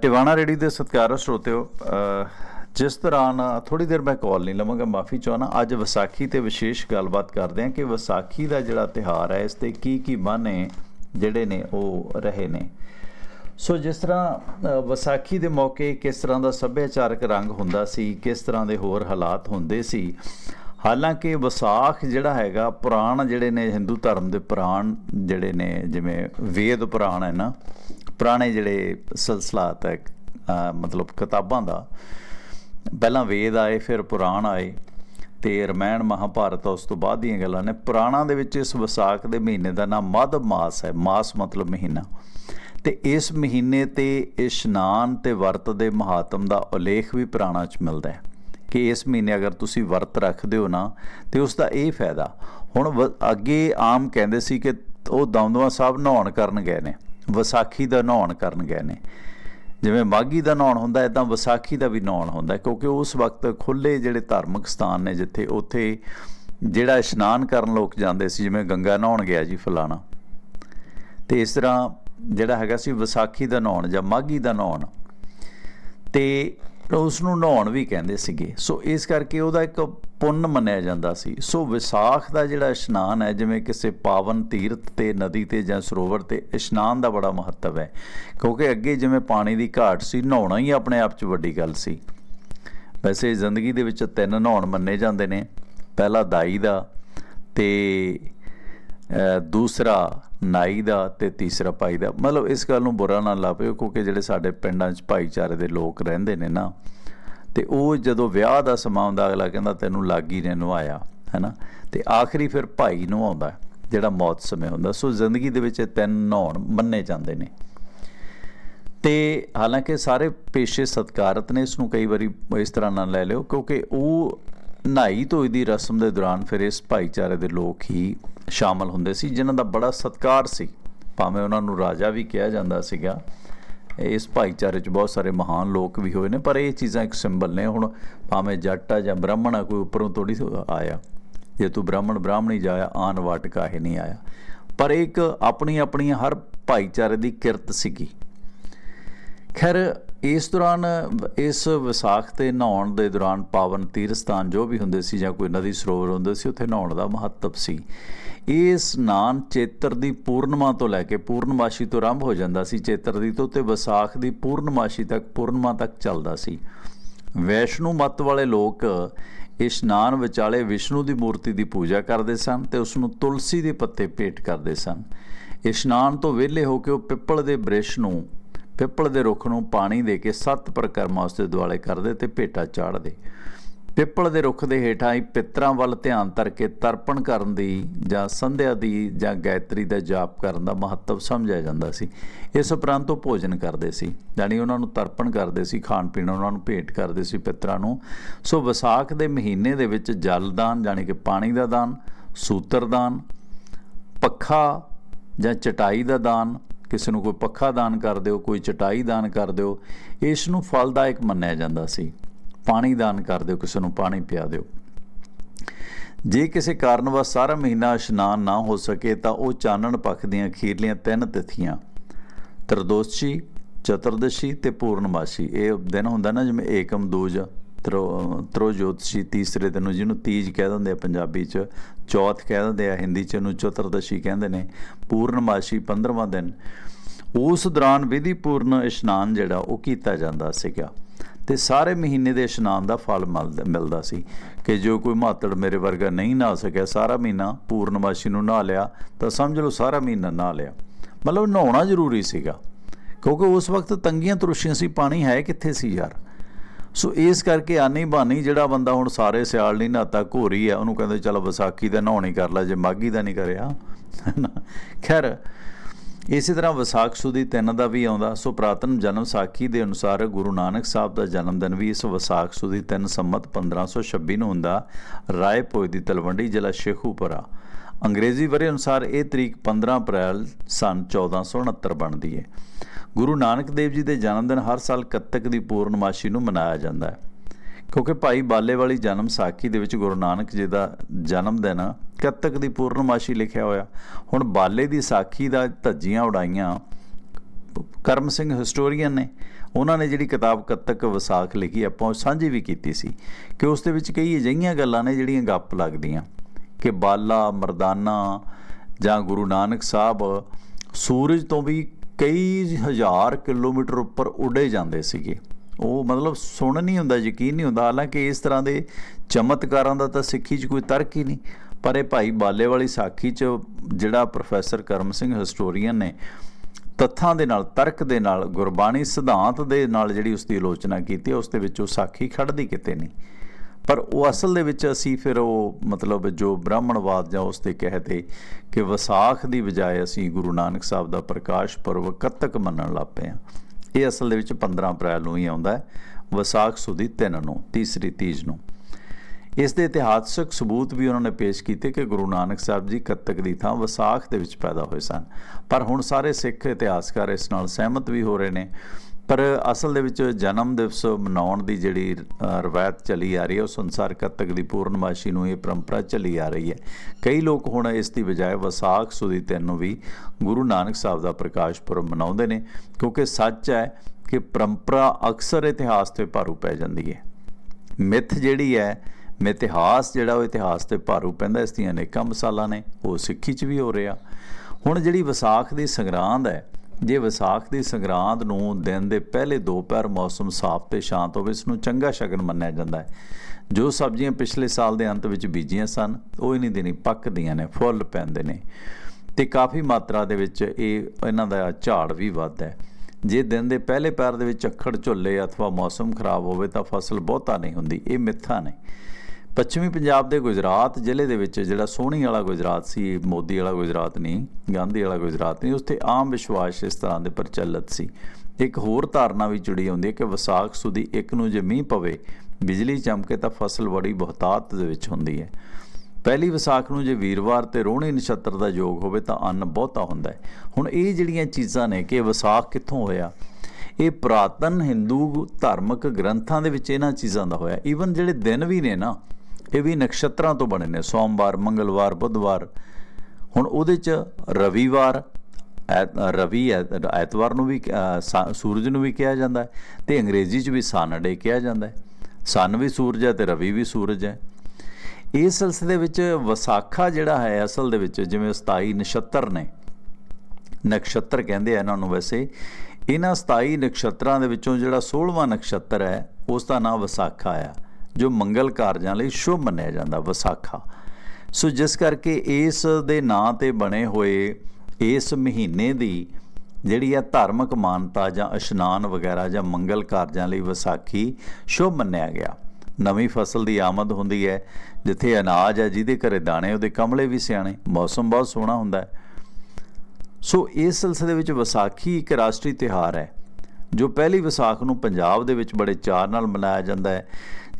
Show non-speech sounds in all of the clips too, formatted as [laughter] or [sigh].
Tiwana ready ਦੇ ਸਤਿਕਾਰਯੋਗ ਸਰੋਤਿਓ ਜਿਸ ਦੌਰਾਨ ਥੋੜੀ ਦੇਰ ਮੈਂ ਕਾਲ ਨਹੀਂ ਲਵਾਂਗਾ, ਮਾਫੀ ਚਾਹਣਾ ਅੱਜ ਵਿਸਾਖੀ ਤੇ ਵਿਸ਼ੇਸ਼ ਗੱਲਬਾਤ ਕਰਦੇ ਹਾਂ ਕਿ ਵਿਸਾਖੀ ਦਾ ਜਿਹੜਾ ਤਿਹਾਰ ਹੈ, ਇਸ ਤੇ ਕੀ ਕੀ ਮਾਨੇ ਜਿਹੜੇ ਨੇ ਉਹ ਰਹੇ ਨੇ। ਸੋ ਜਿਸ ਤਰ੍ਹਾਂ ਵਿਸਾਖੀ ਦੇ ਮੌਕੇ ਕਿਸ ਤਰ੍ਹਾਂ ਦਾ ਸੱਭਿਆਚਾਰਕ ਰੰਗ ਹੁੰਦਾ ਸੀ, ਕਿਸ ਤਰ੍ਹਾਂ ਦੇ ਹੋਰ ਹਾਲਾਤ ਹੁੰਦੇ ਸੀ, ਹਾਲਾਂਕਿ ਵਿਸਾਖ ਜਿਹੜਾ ਹੈਗਾ, ਪੁਰਾਣ ਜਿਹੜੇ ਨੇ ਹਿੰਦੂ ਧਰਮ ਦੇ ਪੁਰਾਣ ਜਿਹੜੇ ਨੇ, ਜਿਵੇਂ ਵੇਦ ਪੁਰਾਣ ਹੈ ਨਾ ਪੁਰਾਣੇ ਜਿਹੜੇ ਸਿਲਸਿਲਾਤ ਹੈ ਮਤਲਬ ਕਿਤਾਬਾਂ ਦਾ, ਪਹਿਲਾਂ ਵੇਦ ਆਏ, ਫਿਰ ਪੁਰਾਣ ਆਏ, ਤੇ ਰਮਾਇਣ ਮਹਾਭਾਰਤ ਉਸ ਤੋਂ ਬਾਅਦ ਦੀਆਂ ਗੱਲਾਂ ਨੇ। ਪੁਰਾਣਾ ਦੇ ਵਿੱਚ ਇਸ ਵਿਸਾਖ ਦੇ ਮਹੀਨੇ ਦਾ ਨਾਮ ਮਦ ਮਾਸ ਹੈ। ਮਾਸ ਮਤਲਬ ਮਹੀਨਾ। ਤੇ ਇਸ ਮਹੀਨੇ ਤੇ ਇਸ਼ਨਾਨ ਤੇ ਵਰਤ ਦੇ ਮਹਾਤਮ ਦਾ ਉਲੇਖ ਵੀ ਪੁਰਾਣਾ ਚ ਮਿਲਦਾ ਹੈ ਕਿ ਇਸ ਮਹੀਨੇ ਅਗਰ ਤੁਸੀਂ ਵਰਤ ਰੱਖਦੇ ਹੋ ਨਾ, ਤੇ ਉਸ ਦਾ ਇਹ ਫਾਇਦਾ। ਹੁਣ ਵ- ਅੱਗੇ ਆਮ ਕਹਿੰਦੇ ਸੀ ਕਿ ਉਹ ਦਮਦਮਾ ਸਾਹਿਬ ਨਹਾਉਣ ਕਰਨ ਗਏ ਨੇ। ਵਿਸਾਖੀ ਦਾ ਨਹਾਉਣ ਕਰਨ ਗਏ ਨੇ। ਜਿਵੇਂ ਮਾਗੀ ਦਾ ਨਹਾਉਣ ਹੁੰਦਾ ਇਦਾਂ ਵਿਸਾਖੀ ਦਾ ਵੀ ਨਹਾਉਣ ਹੁੰਦਾ, ਕਿਉਂਕਿ ਉਸ ਵਕਤ ਖੁੱਲੇ ਜਿਹੜੇ ਧਾਰਮਿਕ ਸਥਾਨ ਨੇ ਜਿੱਥੇ ਉੱਥੇ ਜਿਹੜਾ ਇਸ਼ਨਾਨ ਕਰਨ ਲੋਕ ਜਾਂਦੇ ਸੀ, ਜਿਵੇਂ ਗੰਗਾ ਨਹਾਉਣ ਗਿਆ ਜੀ ਫਲਾਣਾ। ਤੇ ਇਸ ਤਰ੍ਹਾਂ ਜਿਹੜਾ ਹੈਗਾ ਸੀ ਵਿਸਾਖੀ ਦਾ ਨਹਾਉਣ ਜਾਂ ਮਾਗੀ ਦਾ ਨਹਾਉਣ। ਤੇ ਉਸ ਨੂੰ ਨਹਾਉਣ ਵੀ ਕਹਿੰਦੇ ਸੀਗੇ। ਸੋ ਇਸ ਕਰਕੇ ਉਹਦਾ ਇੱਕ ਪੁੰਨ ਮੰਨਿਆ ਜਾਂਦਾ ਸੀ। ਸੋ ਵਿਸਾਖ ਦਾ ਜਿਹੜਾ ਇਸ਼ਨਾਨ ਹੈ, ਜਿਵੇਂ ਕਿਸੇ ਪਾਵਨ ਤੀਰਥ ਤੇ ਨਦੀ ਤੇ ਜਾਂ ਸਰੋਵਰ ਤੇ, ਇਸ਼ਨਾਨ ਦਾ ਬੜਾ ਮਹੱਤਵ ਹੈ। ਕਿਉਂਕਿ ਅੱਗੇ ਜਿਵੇਂ ਪਾਣੀ ਦੀ ਘਾਟ ਸੀ, ਨਹਾਉਣਾ ਹੀ ਆਪਣੇ ਆਪ 'ਚ ਵੱਡੀ ਗੱਲ ਸੀ। ਵੈਸੇ ਜ਼ਿੰਦਗੀ ਦੇ ਵਿੱਚ ਤਿੰਨ ਨਹਾਉਣ ਮੰਨੇ ਜਾਂਦੇ ਨੇ। ਪਹਿਲਾ ਦਾਈ ਦਾ ਤੇ ਦੂਸਰਾ ਨਾਈ ਦਾ ਤੇ ਤੀਸਰਾ ਪਾਈ ਦਾ। ਮਤਲਬ ਇਸ ਗੱਲ ਨੂੰ ਬੁਰਾ ਨਾ ਲਾਪਿਓ, ਕਿਉਂਕਿ ਜਿਹੜੇ ਸਾਡੇ ਪਿੰਡਾਂ 'ਚ ਭਾਈਚਾਰੇ ਦੇ ਲੋਕ ਰਹਿੰਦੇ ਨੇ ਨਾ ਤੇ ਉਹ ਜਦੋਂ ਵਿਆਹ ਦਾ ਸਮਾਂ ਆਉਂਦਾ, ਅਗਲਾ ਕਹਿੰਦਾ, ਤੈਨੂੰ ਲਾਗੀ ਨੇ ਨਵਾਇਆ, ਹੈਨਾ? ਤੇ ਆਖਰੀ ਫਿਰ ਭਾਈ ਨੂੰ ਆਉਂਦਾ, ਜਿਹੜਾ ਮੌਤ ਸਮੇਂ ਹੁੰਦਾ। ਸੋ ਜ਼ਿੰਦਗੀ ਦੇ ਵਿੱਚ ਇਹ ਤਿੰਨ ਨਹਾਉਣ ਮੰਨੇ ਜਾਂਦੇ ਨੇ। ਤੇ ਹਾਲਾਂਕਿ ਸਾਰੇ ਪੇਸ਼ੇ ਸਤਕਾਰਤ ਨੇ, ਇਸ ਨੂੰ ਕਈ ਵਾਰੀ ਇਸ ਤਰ੍ਹਾਂ ਨਾਲ ਲੈ ਲਿਓ, ਕਿਉਂਕਿ ਉਹ ਨਹਾਈ ਧੋਈ ਦੀ ਰਸਮ ਦੇ ਦੌਰਾਨ ਫਿਰ ਇਸ ਭਾਈਚਾਰੇ ਦੇ ਲੋਕ ਹੀ ਸ਼ਾਮਲ ਹੁੰਦੇ ਸੀ, ਜਿਨ੍ਹਾਂ ਦਾ ਬੜਾ ਸਤਕਾਰ ਸੀ। ਭਾਵੇਂ ਉਹਨਾਂ ਨੂੰ ਰਾਜਾ ਵੀ ਕਿਹਾ ਜਾਂਦਾ ਸੀਗਾ ਇਸ ਭਾਈਚਾਰੇ 'ਚ ਬਹੁਤ ਸਾਰੇ ਮਹਾਨ ਲੋਕ ਵੀ ਹੋਏ ਨੇ, ਪਰ ਇਹ ਚੀਜ਼ਾਂ ਇੱਕ ਸਿੰਬਲ ਨੇ, ਹੁਣ ਭਾਵੇਂ ਜੱਟ ਆ ਜਾਂ ਬ੍ਰਾਹਮਣ ਆ, ਕੋਈ ਉੱਪਰੋਂ ਥੋੜੀ ਆਇਆ। ਜੇ ਤੂੰ ਬ੍ਰਾਹਮਣ, ਬ੍ਰਾਹਮਣੀ ਜਾਇਆ, ਆਨ ਵਾਟ ਕਾਹੇ ਨਹੀਂ ਆਇਆ। ਪਰ ਇੱਕ ਆਪਣੀ ਆਪਣੀ ਹਰ ਭਾਈਚਾਰੇ ਦੀ ਕਿਰਤ ਸੀਗੀ। ਖੈਰ ਇਸ ਦੌਰਾਨ, ਇਸ ਵਿਸਾਖ ਤੇ ਨਹਾਉਣ ਦੇ ਦੌਰਾਨ ਪਾਵਨ ਤੀਰਥ ਸਥਾਨ ਜੋ ਵੀ ਹੁੰਦੇ ਸੀ ਜਾਂ ਕੋਈ ਨਦੀ ਸਰੋਵਰ ਹੁੰਦੇ ਸੀ, ਉੱਥੇ ਨਹਾਉਣ ਦਾ ਮਹੱਤਵ ਸੀ। ਇਹ ਇਸ਼ਨਾਨ ਚੇਤਰ ਦੀ ਪੂਰਨਮਾ ਤੋਂ ਲੈ ਕੇ ਪੂਰਨਮਾਸ਼ੀ ਤੋਂ ਆਰੰਭ ਹੋ ਜਾਂਦਾ ਸੀ, ਚੇਤਰ ਦੀ ਤੋਂ, ਤੇ ਵਿਸਾਖ ਦੀ ਪੂਰਨਮਾਸ਼ੀ ਤੱਕ, ਪੂਰਨਮਾ ਤੱਕ ਚੱਲਦਾ ਸੀ। ਵੈਸ਼ਨੂ ਮਤ ਵਾਲੇ ਲੋਕ ਇਸ਼ਨਾਨ ਵਿਚਾਲੇ ਵਿਸ਼ਨੂੰ ਦੀ ਮੂਰਤੀ ਦੀ ਪੂਜਾ ਕਰਦੇ ਸਨ ਤੇ ਉਸ ਨੂੰ ਤੁਲਸੀ ਦੇ ਪੱਤੇ ਭੇਟ ਕਰਦੇ ਸਨ। ਇਸ਼ਨਾਨ ਤੋਂ ਵਿਹਲੇ ਹੋ ਕੇ ਉਹ ਪਿੱਪਲ ਦੇ ਬ੍ਰਿਸ਼ ਨੂੰ ਪਿੱਪਲ ਦੇ ਰੁੱਖ ਨੂੰ ਪਾਣੀ ਦੇ ਕੇ ਸੱਤ ਪ੍ਰਕਰਮਾਂ ਉਸ ਦੇ ਦੁਆਲੇ ਕਰਦੇ ਤੇ ਭੇਟਾ ਚਾੜਦੇ। ਪਿੱਪਲ ਦੇ ਰੁੱਖ ਦੇ ਹੇਠਾਂ ਹੀ ਪਿੱਤਰਾਂ ਵੱਲ ਧਿਆਨ ਧਰ ਕੇ ਤਰਪਣ ਕਰਨ ਦੀ ਜਾਂ ਸੰਧਿਆ ਦੀ ਜਾਂ ਗਾਇਤਰੀ ਦਾ ਜਾਪ ਕਰਨ ਦਾ ਮਹੱਤਵ ਸਮਝਿਆ ਜਾਂਦਾ ਸੀ। ਇਸ ਉਪਰੰਤ ਉਹ ਭੋਜਨ ਕਰਦੇ ਸੀ, ਯਾਨੀ ਉਹਨਾਂ ਨੂੰ ਤਰਪਣ ਕਰਦੇ ਸੀ, ਖਾਣ ਪੀਣ ਉਹਨਾਂ ਨੂੰ ਭੇਟ ਕਰਦੇ ਸੀ, ਪਿੱਤਰਾਂ ਨੂੰ। ਸੋ ਵਿਸਾਖ ਦੇ ਮਹੀਨੇ ਦੇ ਵਿੱਚ ਜਲ ਦਾਨ, ਯਾਨੀ ਕਿ ਪਾਣੀ ਦਾ ਦਾਨ, ਸੂਤਰ ਦਾਨ, ਪੱਖਾ ਜਾਂ ਚਟਾਈ ਦਾ ਦਾਨ ਕਿਸੇ ਨੂੰ ਕੋਈ ਪੱਖਾ ਦਾਨ ਕਰ ਦਿਓ, ਕੋਈ ਚਟਾਈ ਦਾਨ ਕਰ ਦਿਓ, ਇਸ ਨੂੰ ਫਲਦਾਇਕ ਮੰਨਿਆ ਜਾਂਦਾ ਸੀ। ਪਾਣੀ ਦਾਨ ਕਰ ਦਿਓ, ਕਿਸੇ ਨੂੰ ਪਾਣੀ ਪਿਆ ਦਿਓ। ਜੇ ਕਿਸੇ ਕਾਰਨ ਕਾਰਨਵਸ ਸਾਰਾ ਮਹੀਨਾ ਇਸ਼ਨਾਨ ਨਾ ਹੋ ਸਕੇ, ਤਾਂ ਉਹ ਚਾਨਣ ਪੱਖ ਦੀਆਂ ਅਖੀਰਲੀਆਂ ਤਿੰਨ ਤਿਥੀਆਂ, ਤਰਦੋਸ਼ੀ, ਚਤੁਰਦਸ਼ੀ ਤੇ ਪੂਰਨਮਾਸ਼ੀ। ਇਹ ਦਿਨ ਹੁੰਦਾ ਨਾ ਜਿਵੇਂ ਏਕਮ ਦੂਜ। ਤਰੋਜੋਤਸ਼ੀ ਤੀਸਰੇ ਦਿਨ ਨੂੰ ਜਿਹਨੂੰ ਤੀਜ ਕਹਿ ਦਿੰਦੇ ਆ ਪੰਜਾਬੀ 'ਚ, ਚੌਥ ਕਹਿ ਦਿੰਦੇ ਆ ਹਿੰਦੀ 'ਚ ਇਹਨੂੰ ਚਤੁਰਦਸ਼ੀ ਕਹਿੰਦੇ ਨੇ, ਪੂਰਨਮਾਸ਼ੀ 15ਵਾਂ ਦਿਨ। ਉਸ ਦੌਰਾਨ ਵਿਧੀ ਪੂਰਨ ਇਸ਼ਨਾਨ ਜਿਹੜਾ ਉਹ ਕੀਤਾ ਜਾਂਦਾ ਸੀਗਾ ਤੇ ਸਾਰੇ ਮਹੀਨੇ ਦੇ ਇਸ਼ਨਾਨ ਦਾ ਫਲ ਮਿਲਦਾ ਮਿਲਦਾ ਸੀ ਕਿ ਜੋ ਕੋਈ ਮਾਤੜ ਮੇਰੇ ਵਰਗਾ ਨਹੀਂ ਨਹਾ ਸਕਿਆ, ਸਾਰਾ ਮਹੀਨਾ ਪੂਰਨਮਾਸ਼ੀ ਨੂੰ ਨਹਾ ਲਿਆ ਤਾਂ ਸਮਝ ਲਓ ਸਾਰਾ ਮਹੀਨਾ ਨਹਾ ਲਿਆ। ਮਤਲਬ ਨਹਾਉਣਾ ਜ਼ਰੂਰੀ ਸੀਗਾ, ਕਿਉਂਕਿ ਉਸ ਵਕਤ ਤੰਗੀਆਂ ਤਰੁਸ਼ੀਆਂ ਸੀ, ਪਾਣੀ ਹੈ ਕਿੱਥੇ ਸੀ ਯਾਰ? ਸੋ ਇਸ ਕਰਕੇ ਆਨੀ ਬਾਨੀ ਜਿਹੜਾ ਬੰਦਾ ਹੁਣ ਸਾਰੇ ਸਿਆਲ ਨਹੀਂ ਨਹਾਤਾ ਘੋਰੀ ਆ, ਉਹਨੂੰ ਕਹਿੰਦੇ ਚਲ ਵਿਸਾਖੀ ਦਾ ਨਹਾਉਣੀ ਕਰ ਲੈ, ਜੇ ਮਾਗੀ ਦਾ ਨਹੀਂ ਕਰਿਆ, ਹੈਨਾ। ਖੈਰ, ਇਸੇ ਤਰ੍ਹਾਂ ਵਿਸਾਖ ਸੁਦੀ ਤਿੰਨ ਦਾ ਵੀ ਆਉਂਦਾ, ਸੋ ਪ੍ਰਾਤਨ ਜਨਮ ਸਾਖੀ ਦੇ ਅਨੁਸਾਰ ਗੁਰੂ ਨਾਨਕ ਸਾਹਿਬ ਦਾ ਜਨਮ ਦਿਨ ਵੀ ਇਸ ਵਿਸਾਖ ਸੁਦੀ ਤਿੰਨ ਸੰਮਤ 1526 ਨੂੰ ਹੁੰਦਾ ਰਾਏ ਭੋਜ ਦੀ ਤਲਵੰਡੀ ਜ਼ਿਲ੍ਹਾ ਸ਼ੇਖੂਪੁਰਾ ਅੰਗਰੇਜ਼ੀ ਵਰੇ ਅਨੁਸਾਰ ਇਹ ਤਰੀਕ 15 ਅਪ੍ਰੈਲ ਸਨ 1469 ਬਣਦੀ ਹੈ ਗੁਰੂ ਨਾਨਕ ਦੇਵ ਜੀ ਦੇ ਜਨਮ ਦਿਨ ਹਰ ਸਾਲ ਕੱਤਕ ਦੀ ਪੂਰਨਮਾਸ਼ੀ ਨੂੰ ਮਨਾਇਆ ਜਾਂਦਾ ਹੈ। ਕਿਉਂਕਿ ਭਾਈ ਬਾਲੇ ਵਾਲੀ ਜਨਮ ਸਾਖੀ ਦੇ ਵਿੱਚ ਗੁਰੂ ਨਾਨਕ ਜੀ ਦਾ ਜਨਮ ਦਿਨ ਕੱਤਕ ਦੀ ਪੂਰਨਮਾਸ਼ੀ ਲਿਖਿਆ ਹੋਇਆ। ਹੁਣ ਬਾਲੇ ਦੀ ਸਾਖੀ ਦਾ ਧੱਜੀਆਂ ਉਡਾਈਆਂ ਕਰਮ ਸਿੰਘ ਹਿਸਟੋਰੀਅਨ ਨੇ। ਉਹਨਾਂ ਨੇ ਜਿਹੜੀ ਕਿਤਾਬ ਕੱਤਕ ਵਿਸਾਖ ਲਿਖੀ, ਆਪਾਂ ਉਹ ਸਾਂਝੀ ਵੀ ਕੀਤੀ ਸੀ ਕਿ ਉਸ ਦੇ ਵਿੱਚ ਕਈ ਅਜਿਹੀਆਂ ਗੱਲਾਂ ਨੇ ਜਿਹੜੀਆਂ ਗੱਪ ਲੱਗਦੀਆਂ। ਕਿ ਬਾਲਾ, ਮਰਦਾਨਾ ਜਾਂ ਗੁਰੂ ਨਾਨਕ ਸਾਹਿਬ ਸੂਰਜ ਤੋਂ ਵੀ ਕਈ ਹਜ਼ਾਰ ਕਿਲੋਮੀਟਰ ਉੱਪਰ ਉੱਡੇ ਜਾਂਦੇ ਸੀਗੇ। ਉਹ ਮਤਲਬ ਸੁਣ ਨਹੀਂ ਹੁੰਦਾ, ਯਕੀਨ ਨਹੀਂ ਹੁੰਦਾ। ਹਾਲਾਂਕਿ ਇਸ ਤਰ੍ਹਾਂ ਦੇ ਚਮਤਕਾਰਾਂ ਦਾ ਤਾਂ ਸਿੱਖੀ 'ਚ ਕੋਈ ਤਰਕ ਹੀ ਨਹੀਂ। ਪਰ ਇਹ ਭਾਈ ਬਾਲੇ ਵਾਲੀ ਸਾਖੀ 'ਚ ਜਿਹੜਾ ਪ੍ਰੋਫੈਸਰ ਕਰਮ ਸਿੰਘ ਹਿਸਟੋਰੀਅਨ ਨੇ ਤੱਥਾਂ ਦੇ ਨਾਲ, ਤਰਕ ਦੇ ਨਾਲ, ਗੁਰਬਾਣੀ ਸਿਧਾਂਤ ਦੇ ਨਾਲ ਜਿਹੜੀ ਉਸ ਦੀ ਆਲੋਚਨਾ ਕੀਤੀ, ਉਸ ਦੇ ਵਿੱਚ ਉਹ ਸਾਖੀ ਖੜਦੀ ਕਿਤੇ ਨਹੀਂ। ਪਰ ਉਹ ਅਸਲ ਦੇ ਵਿੱਚ ਅਸੀਂ ਫਿਰ ਉਹ ਮਤਲਬ ਜੋ ਬ੍ਰਾਹਮਣਵਾਦ ਜਾਂ ਉਸ ਤੇ ਕਹਤੇ ਕਿ ਵਿਸਾਖ ਦੀ ਬਜਾਏ ਅਸੀਂ ਗੁਰੂ ਨਾਨਕ ਸਾਹਿਬ ਦਾ ਪ੍ਰਕਾਸ਼ ਪੁਰਬ ਕੱਤਕ ਮੰਨਣ ਲੱਗ ਪਏ ਹਾਂ। ਇਹ ਅਸਲ ਦੇ ਵਿੱਚ 15 ਅਪ੍ਰੈਲ ਨੂੰ ਹੀ ਆਉਂਦਾ ਹੈ, ਵਿਸਾਖ ਸੁਦੀ 3 ਨੂੰ, ਤੀਸਰੀ ਤੀਜ ਨੂੰ। ਇਸ ਦੇ ਇਤਿਹਾਸਕ ਸਬੂਤ ਵੀ ਉਹਨਾਂ ਨੇ ਪੇਸ਼ ਕੀਤੇ ਕਿ ਗੁਰੂ ਨਾਨਕ ਸਾਹਿਬ ਜੀ ਕੱਤਕ ਦੀ ਥਾਂ ਵਿਸਾਖ ਦੇ ਵਿੱਚ ਪੈਦਾ ਹੋਏ ਸਨ। ਪਰ ਹੁਣ ਸਾਰੇ ਸਿੱਖ ਇਤਿਹਾਸਕਾਰ ਇਸ ਨਾਲ ਸਹਿਮਤ ਵੀ ਹੋ ਰਹੇ ਨੇ ਪਰ ਅਸਲ ਦੇ ਵਿੱਚ ਜਨਮ ਦਿਵਸ ਮਨਾਉਣ ਦੀ ਜਿਹੜੀ ਰਵਾਇਤ ਚੱਲੀ ਆ ਰਹੀ ਹੈ, ਉਹ ਸੰਸਾਰ ਕੱਤਕ ਦੀ ਪੂਰਨਮਾਸ਼ੀ ਨੂੰ ਇਹ ਪਰੰਪਰਾ ਚੱਲੀ ਆ ਰਹੀ ਹੈ। ਕਈ ਲੋਕ ਹੁਣ ਇਸ ਦੀ ਬਜਾਏ ਵਿਸਾਖ ਸੁਦੀ ਤਿੰਨ ਨੂੰ ਵੀ ਗੁਰੂ ਨਾਨਕ ਸਾਹਿਬ ਦਾ ਪ੍ਰਕਾਸ਼ ਪੁਰਬ ਮਨਾਉਂਦੇ ਨੇ, ਕਿਉਂਕਿ ਸੱਚ ਹੈ ਕਿ ਪਰੰਪਰਾ ਅਕਸਰ ਇਤਿਹਾਸ ਤੇ ਭਾਰੂ ਪੈ ਜਾਂਦੀ ਹੈ। ਮਿੱਥ ਜਿਹੜੀ ਹੈ, ਮਿਥਿਹਾਸ ਜਿਹੜਾ ਉਹ ਇਤਿਹਾਸ ਤੇ ਭਾਰੂ ਪੈਂਦਾ, ਇਸ ਦੀਆਂ ਅਨੇਕਾਂ ਮਿਸਾਲਾਂ ਨੇ, ਉਹ ਸਿੱਖੀ 'ਚ ਵੀ ਹੋ ਰਿਹਾ। ਹੁਣ ਜਿਹੜੀ ਵਿਸਾਖ ਦੀ ਸੰਗਰਾਂਦ ਹੈ ਜੇ ਵਿਸਾਖ ਦੀ ਸੰਗਰਾਂਦ ਨੂੰ ਦਿਨ ਦੇ ਪਹਿਲੇ ਦੋ ਪੈਰ ਮੌਸਮ ਸਾਫ਼ ਤੇ ਸ਼ਾਂਤ ਹੋਵੇ, ਇਸ ਨੂੰ ਚੰਗਾ ਸ਼ਗਨ ਮੰਨਿਆ ਜਾਂਦਾ ਹੈ। ਜੋ ਸਬਜ਼ੀਆਂ ਪਿਛਲੇ ਸਾਲ ਦੇ ਅੰਤ ਵਿੱਚ ਬੀਜੀਆਂ ਸਨ, ਉਹ ਇਨੀ ਦਿਨੀ ਪੱਕਦੀਆਂ ਨੇ, ਫੁੱਲ ਪੈਂਦੇ ਨੇ ਤੇ ਕਾਫੀ ਮਾਤਰਾ ਦੇ ਵਿੱਚ ਇਹ, ਇਹਨਾਂ ਦਾ ਝਾੜ ਵੀ ਵੱਧਦਾ ਹੈ। ਜੇ ਦਿਨ ਦੇ ਪਹਿਲੇ ਪੈਰ ਦੇ ਵਿੱਚ ਅੱਖੜ ਝੁੱਲੇ ਅਥਵਾ ਮੌਸਮ ਖਰਾਬ ਹੋਵੇ ਤਾਂ ਫਸਲ ਬਹੁਤਾ ਨਹੀਂ ਹੁੰਦੀ, ਇਹ ਮਿੱਥਾ ਨੇ। ਪੱਛਮੀ ਪੰਜਾਬ ਦੇ ਗੁਜਰਾਤ ਜ਼ਿਲ੍ਹੇ ਦੇ ਵਿੱਚ ਜਿਹੜਾ ਸੋਹਣੀ ਵਾਲਾ ਗੁਜਰਾਤ ਸੀ ਇਹ ਮੋਦੀ ਵਾਲਾ ਗੁਜਰਾਤ ਨਹੀਂ, ਗਾਂਧੀ ਵਾਲਾ ਗੁਜਰਾਤ ਨਹੀਂ ਉੱਥੇ ਆਮ ਵਿਸ਼ਵਾਸ ਇਸ ਤਰ੍ਹਾਂ ਦੇ ਪ੍ਰਚਲਿਤ ਸੀ। ਇੱਕ ਹੋਰ ਧਾਰਨਾ ਵੀ ਜੁੜੀ ਹੁੰਦੀ ਹੈ ਕਿ ਵਿਸਾਖ ਸੁਦੀ ਇੱਕ ਨੂੰ ਜੇ ਮੀਂਹ ਪਵੇ, ਬਿਜਲੀ ਚਮਕੇ ਤਾਂ ਫਸਲ ਬੜੀ ਬਹੁਤਾਤ ਦੇ ਵਿੱਚ ਹੁੰਦੀ ਹੈ। ਪਹਿਲੀ ਵਿਸਾਖ ਨੂੰ ਜੇ ਵੀਰਵਾਰ ਤੇ ਰੋਹਿਣੀ ਨਛੱਤਰ ਦਾ ਯੋਗ ਹੋਵੇ ਤਾਂ ਅੰਨ ਬਹੁਤਾ ਹੁੰਦਾ ਹੈ। ਹੁਣ ਇਹ ਜਿਹੜੀਆਂ ਚੀਜ਼ਾਂ ਨੇ ਕਿ ਵਿਸਾਖ ਕਿੱਥੋਂ ਹੋਇਆ? ਇਹ ਪੁਰਾਤਨ ਹਿੰਦੂ ਧਾਰਮਿਕ ਗ੍ਰੰਥਾਂ ਦੇ ਵਿੱਚ ਇਹਨਾਂ ਚੀਜ਼ਾਂ ਦਾ ਹੋਇਆ। ਈਵਨ ਜਿਹੜੇ ਦਿਨ ਵੀ ਨੇ ਨਾ ਇਹ ਵੀ ਨਕਸ਼ਤਰਾਂ ਤੋਂ ਬਣੇ ਨੇ, ਸੋਮਵਾਰ, ਮੰਗਲਵਾਰ, ਬੁੱਧਵਾਰ। ਹੁਣ ਉਹਦੇ ਚ ਰਵੀਵਾਰ, ਐਤ- ਰਵੀ ਐਤ- ਐਤਵਾਰ ਨੂੰ ਵੀ ਸਾ- ਸੂਰਜ ਨੂੰ ਵੀ ਕਿਹਾ ਜਾਂਦਾ ਹੈ ਤੇ ਅੰਗਰੇਜ਼ੀ ਚ ਵੀ ਸਨਡੇ ਕਿਹਾ ਜਾਂਦਾ ਹੈ। ਸਨ ਵੀ ਸੂਰਜ ਹੈ ਤੇ ਰਵੀ ਵੀ ਸੂਰਜ ਹੈ। ਇਸ ਸਿਲਸਿਲੇ ਵਿੱਚ ਵਿਸਾਖਾ ਜਿਹੜਾ ਹੈ, ਅਸਲ ਦੇ ਵਿੱਚ ਜਿਵੇਂ 27 ਨਛੱਤਰ ਨੇ, ਨਕਸ਼ਤਰ ਕਹਿੰਦੇ ਆ ਇਹਨਾਂ ਨੂੰ ਵੈਸੇ, ਇਹਨਾਂ 27 ਨਕਸ਼ਤਰਾਂ ਦੇ ਵਿੱਚੋਂ ਜਿਹੜਾ 16ਵਾਂ ਨਕਸ਼ਤਰ ਹੈ, ਉਸ ਦਾ ਨਾਮ ਵਿਸਾਖਾ ਆ। ਜੋ ਮੰਗਲ ਕਾਰਜਾਂ ਲਈ ਸ਼ੁਭ ਮੰਨਿਆ ਜਾਂਦਾ, ਵਿਸਾਖਾ। ਸੋ ਜਿਸ ਕਰਕੇ ਇਸ ਦੇ ਨਾਂ ਤੇ ਬਣੇ ਹੋਏ ਇਸ ਮਹੀਨੇ ਦੀ ਜਿਹੜੀ ਆ ਧਾਰਮਿਕ ਮਾਨਤਾ ਜਾਂ ਇਸ਼ਨਾਨ ਵਗੈਰਾ ਜਾਂ ਮੰਗਲ ਕਾਰਜਾਂ ਲਈ ਵਿਸਾਖੀ ਸ਼ੁਭ ਮੰਨਿਆ ਗਿਆ। ਨਵੀਂ ਫਸਲ ਦੀ ਆਮਦ ਹੁੰਦੀ ਹੈ, ਜਿੱਥੇ ਅਨਾਜ ਹੈ, ਜਿਹਦੇ ਘਰੇ ਦਾਣੇ, ਉਹਦੇ ਕਮਲੇ ਵੀ ਸਿਆਣੇ, ਮੌਸਮ ਬਹੁਤ ਸੋਹਣਾ ਹੁੰਦਾ ਹੈ। ਸੋ ਇਸ ਸਿਲਸਿਲੇ ਵਿੱਚ ਵਿਸਾਖੀ ਇੱਕ ਰਾਸ਼ਟਰੀ ਤਿਉਹਾਰ ਹੈ, ਜੋ ਪਹਿਲੀ ਵਿਸਾਖ ਨੂੰ ਪੰਜਾਬ ਦੇ ਵਿੱਚ ਬੜੇ ਚਾਅ ਨਾਲ ਮਨਾਇਆ ਜਾਂਦਾ ਹੈ।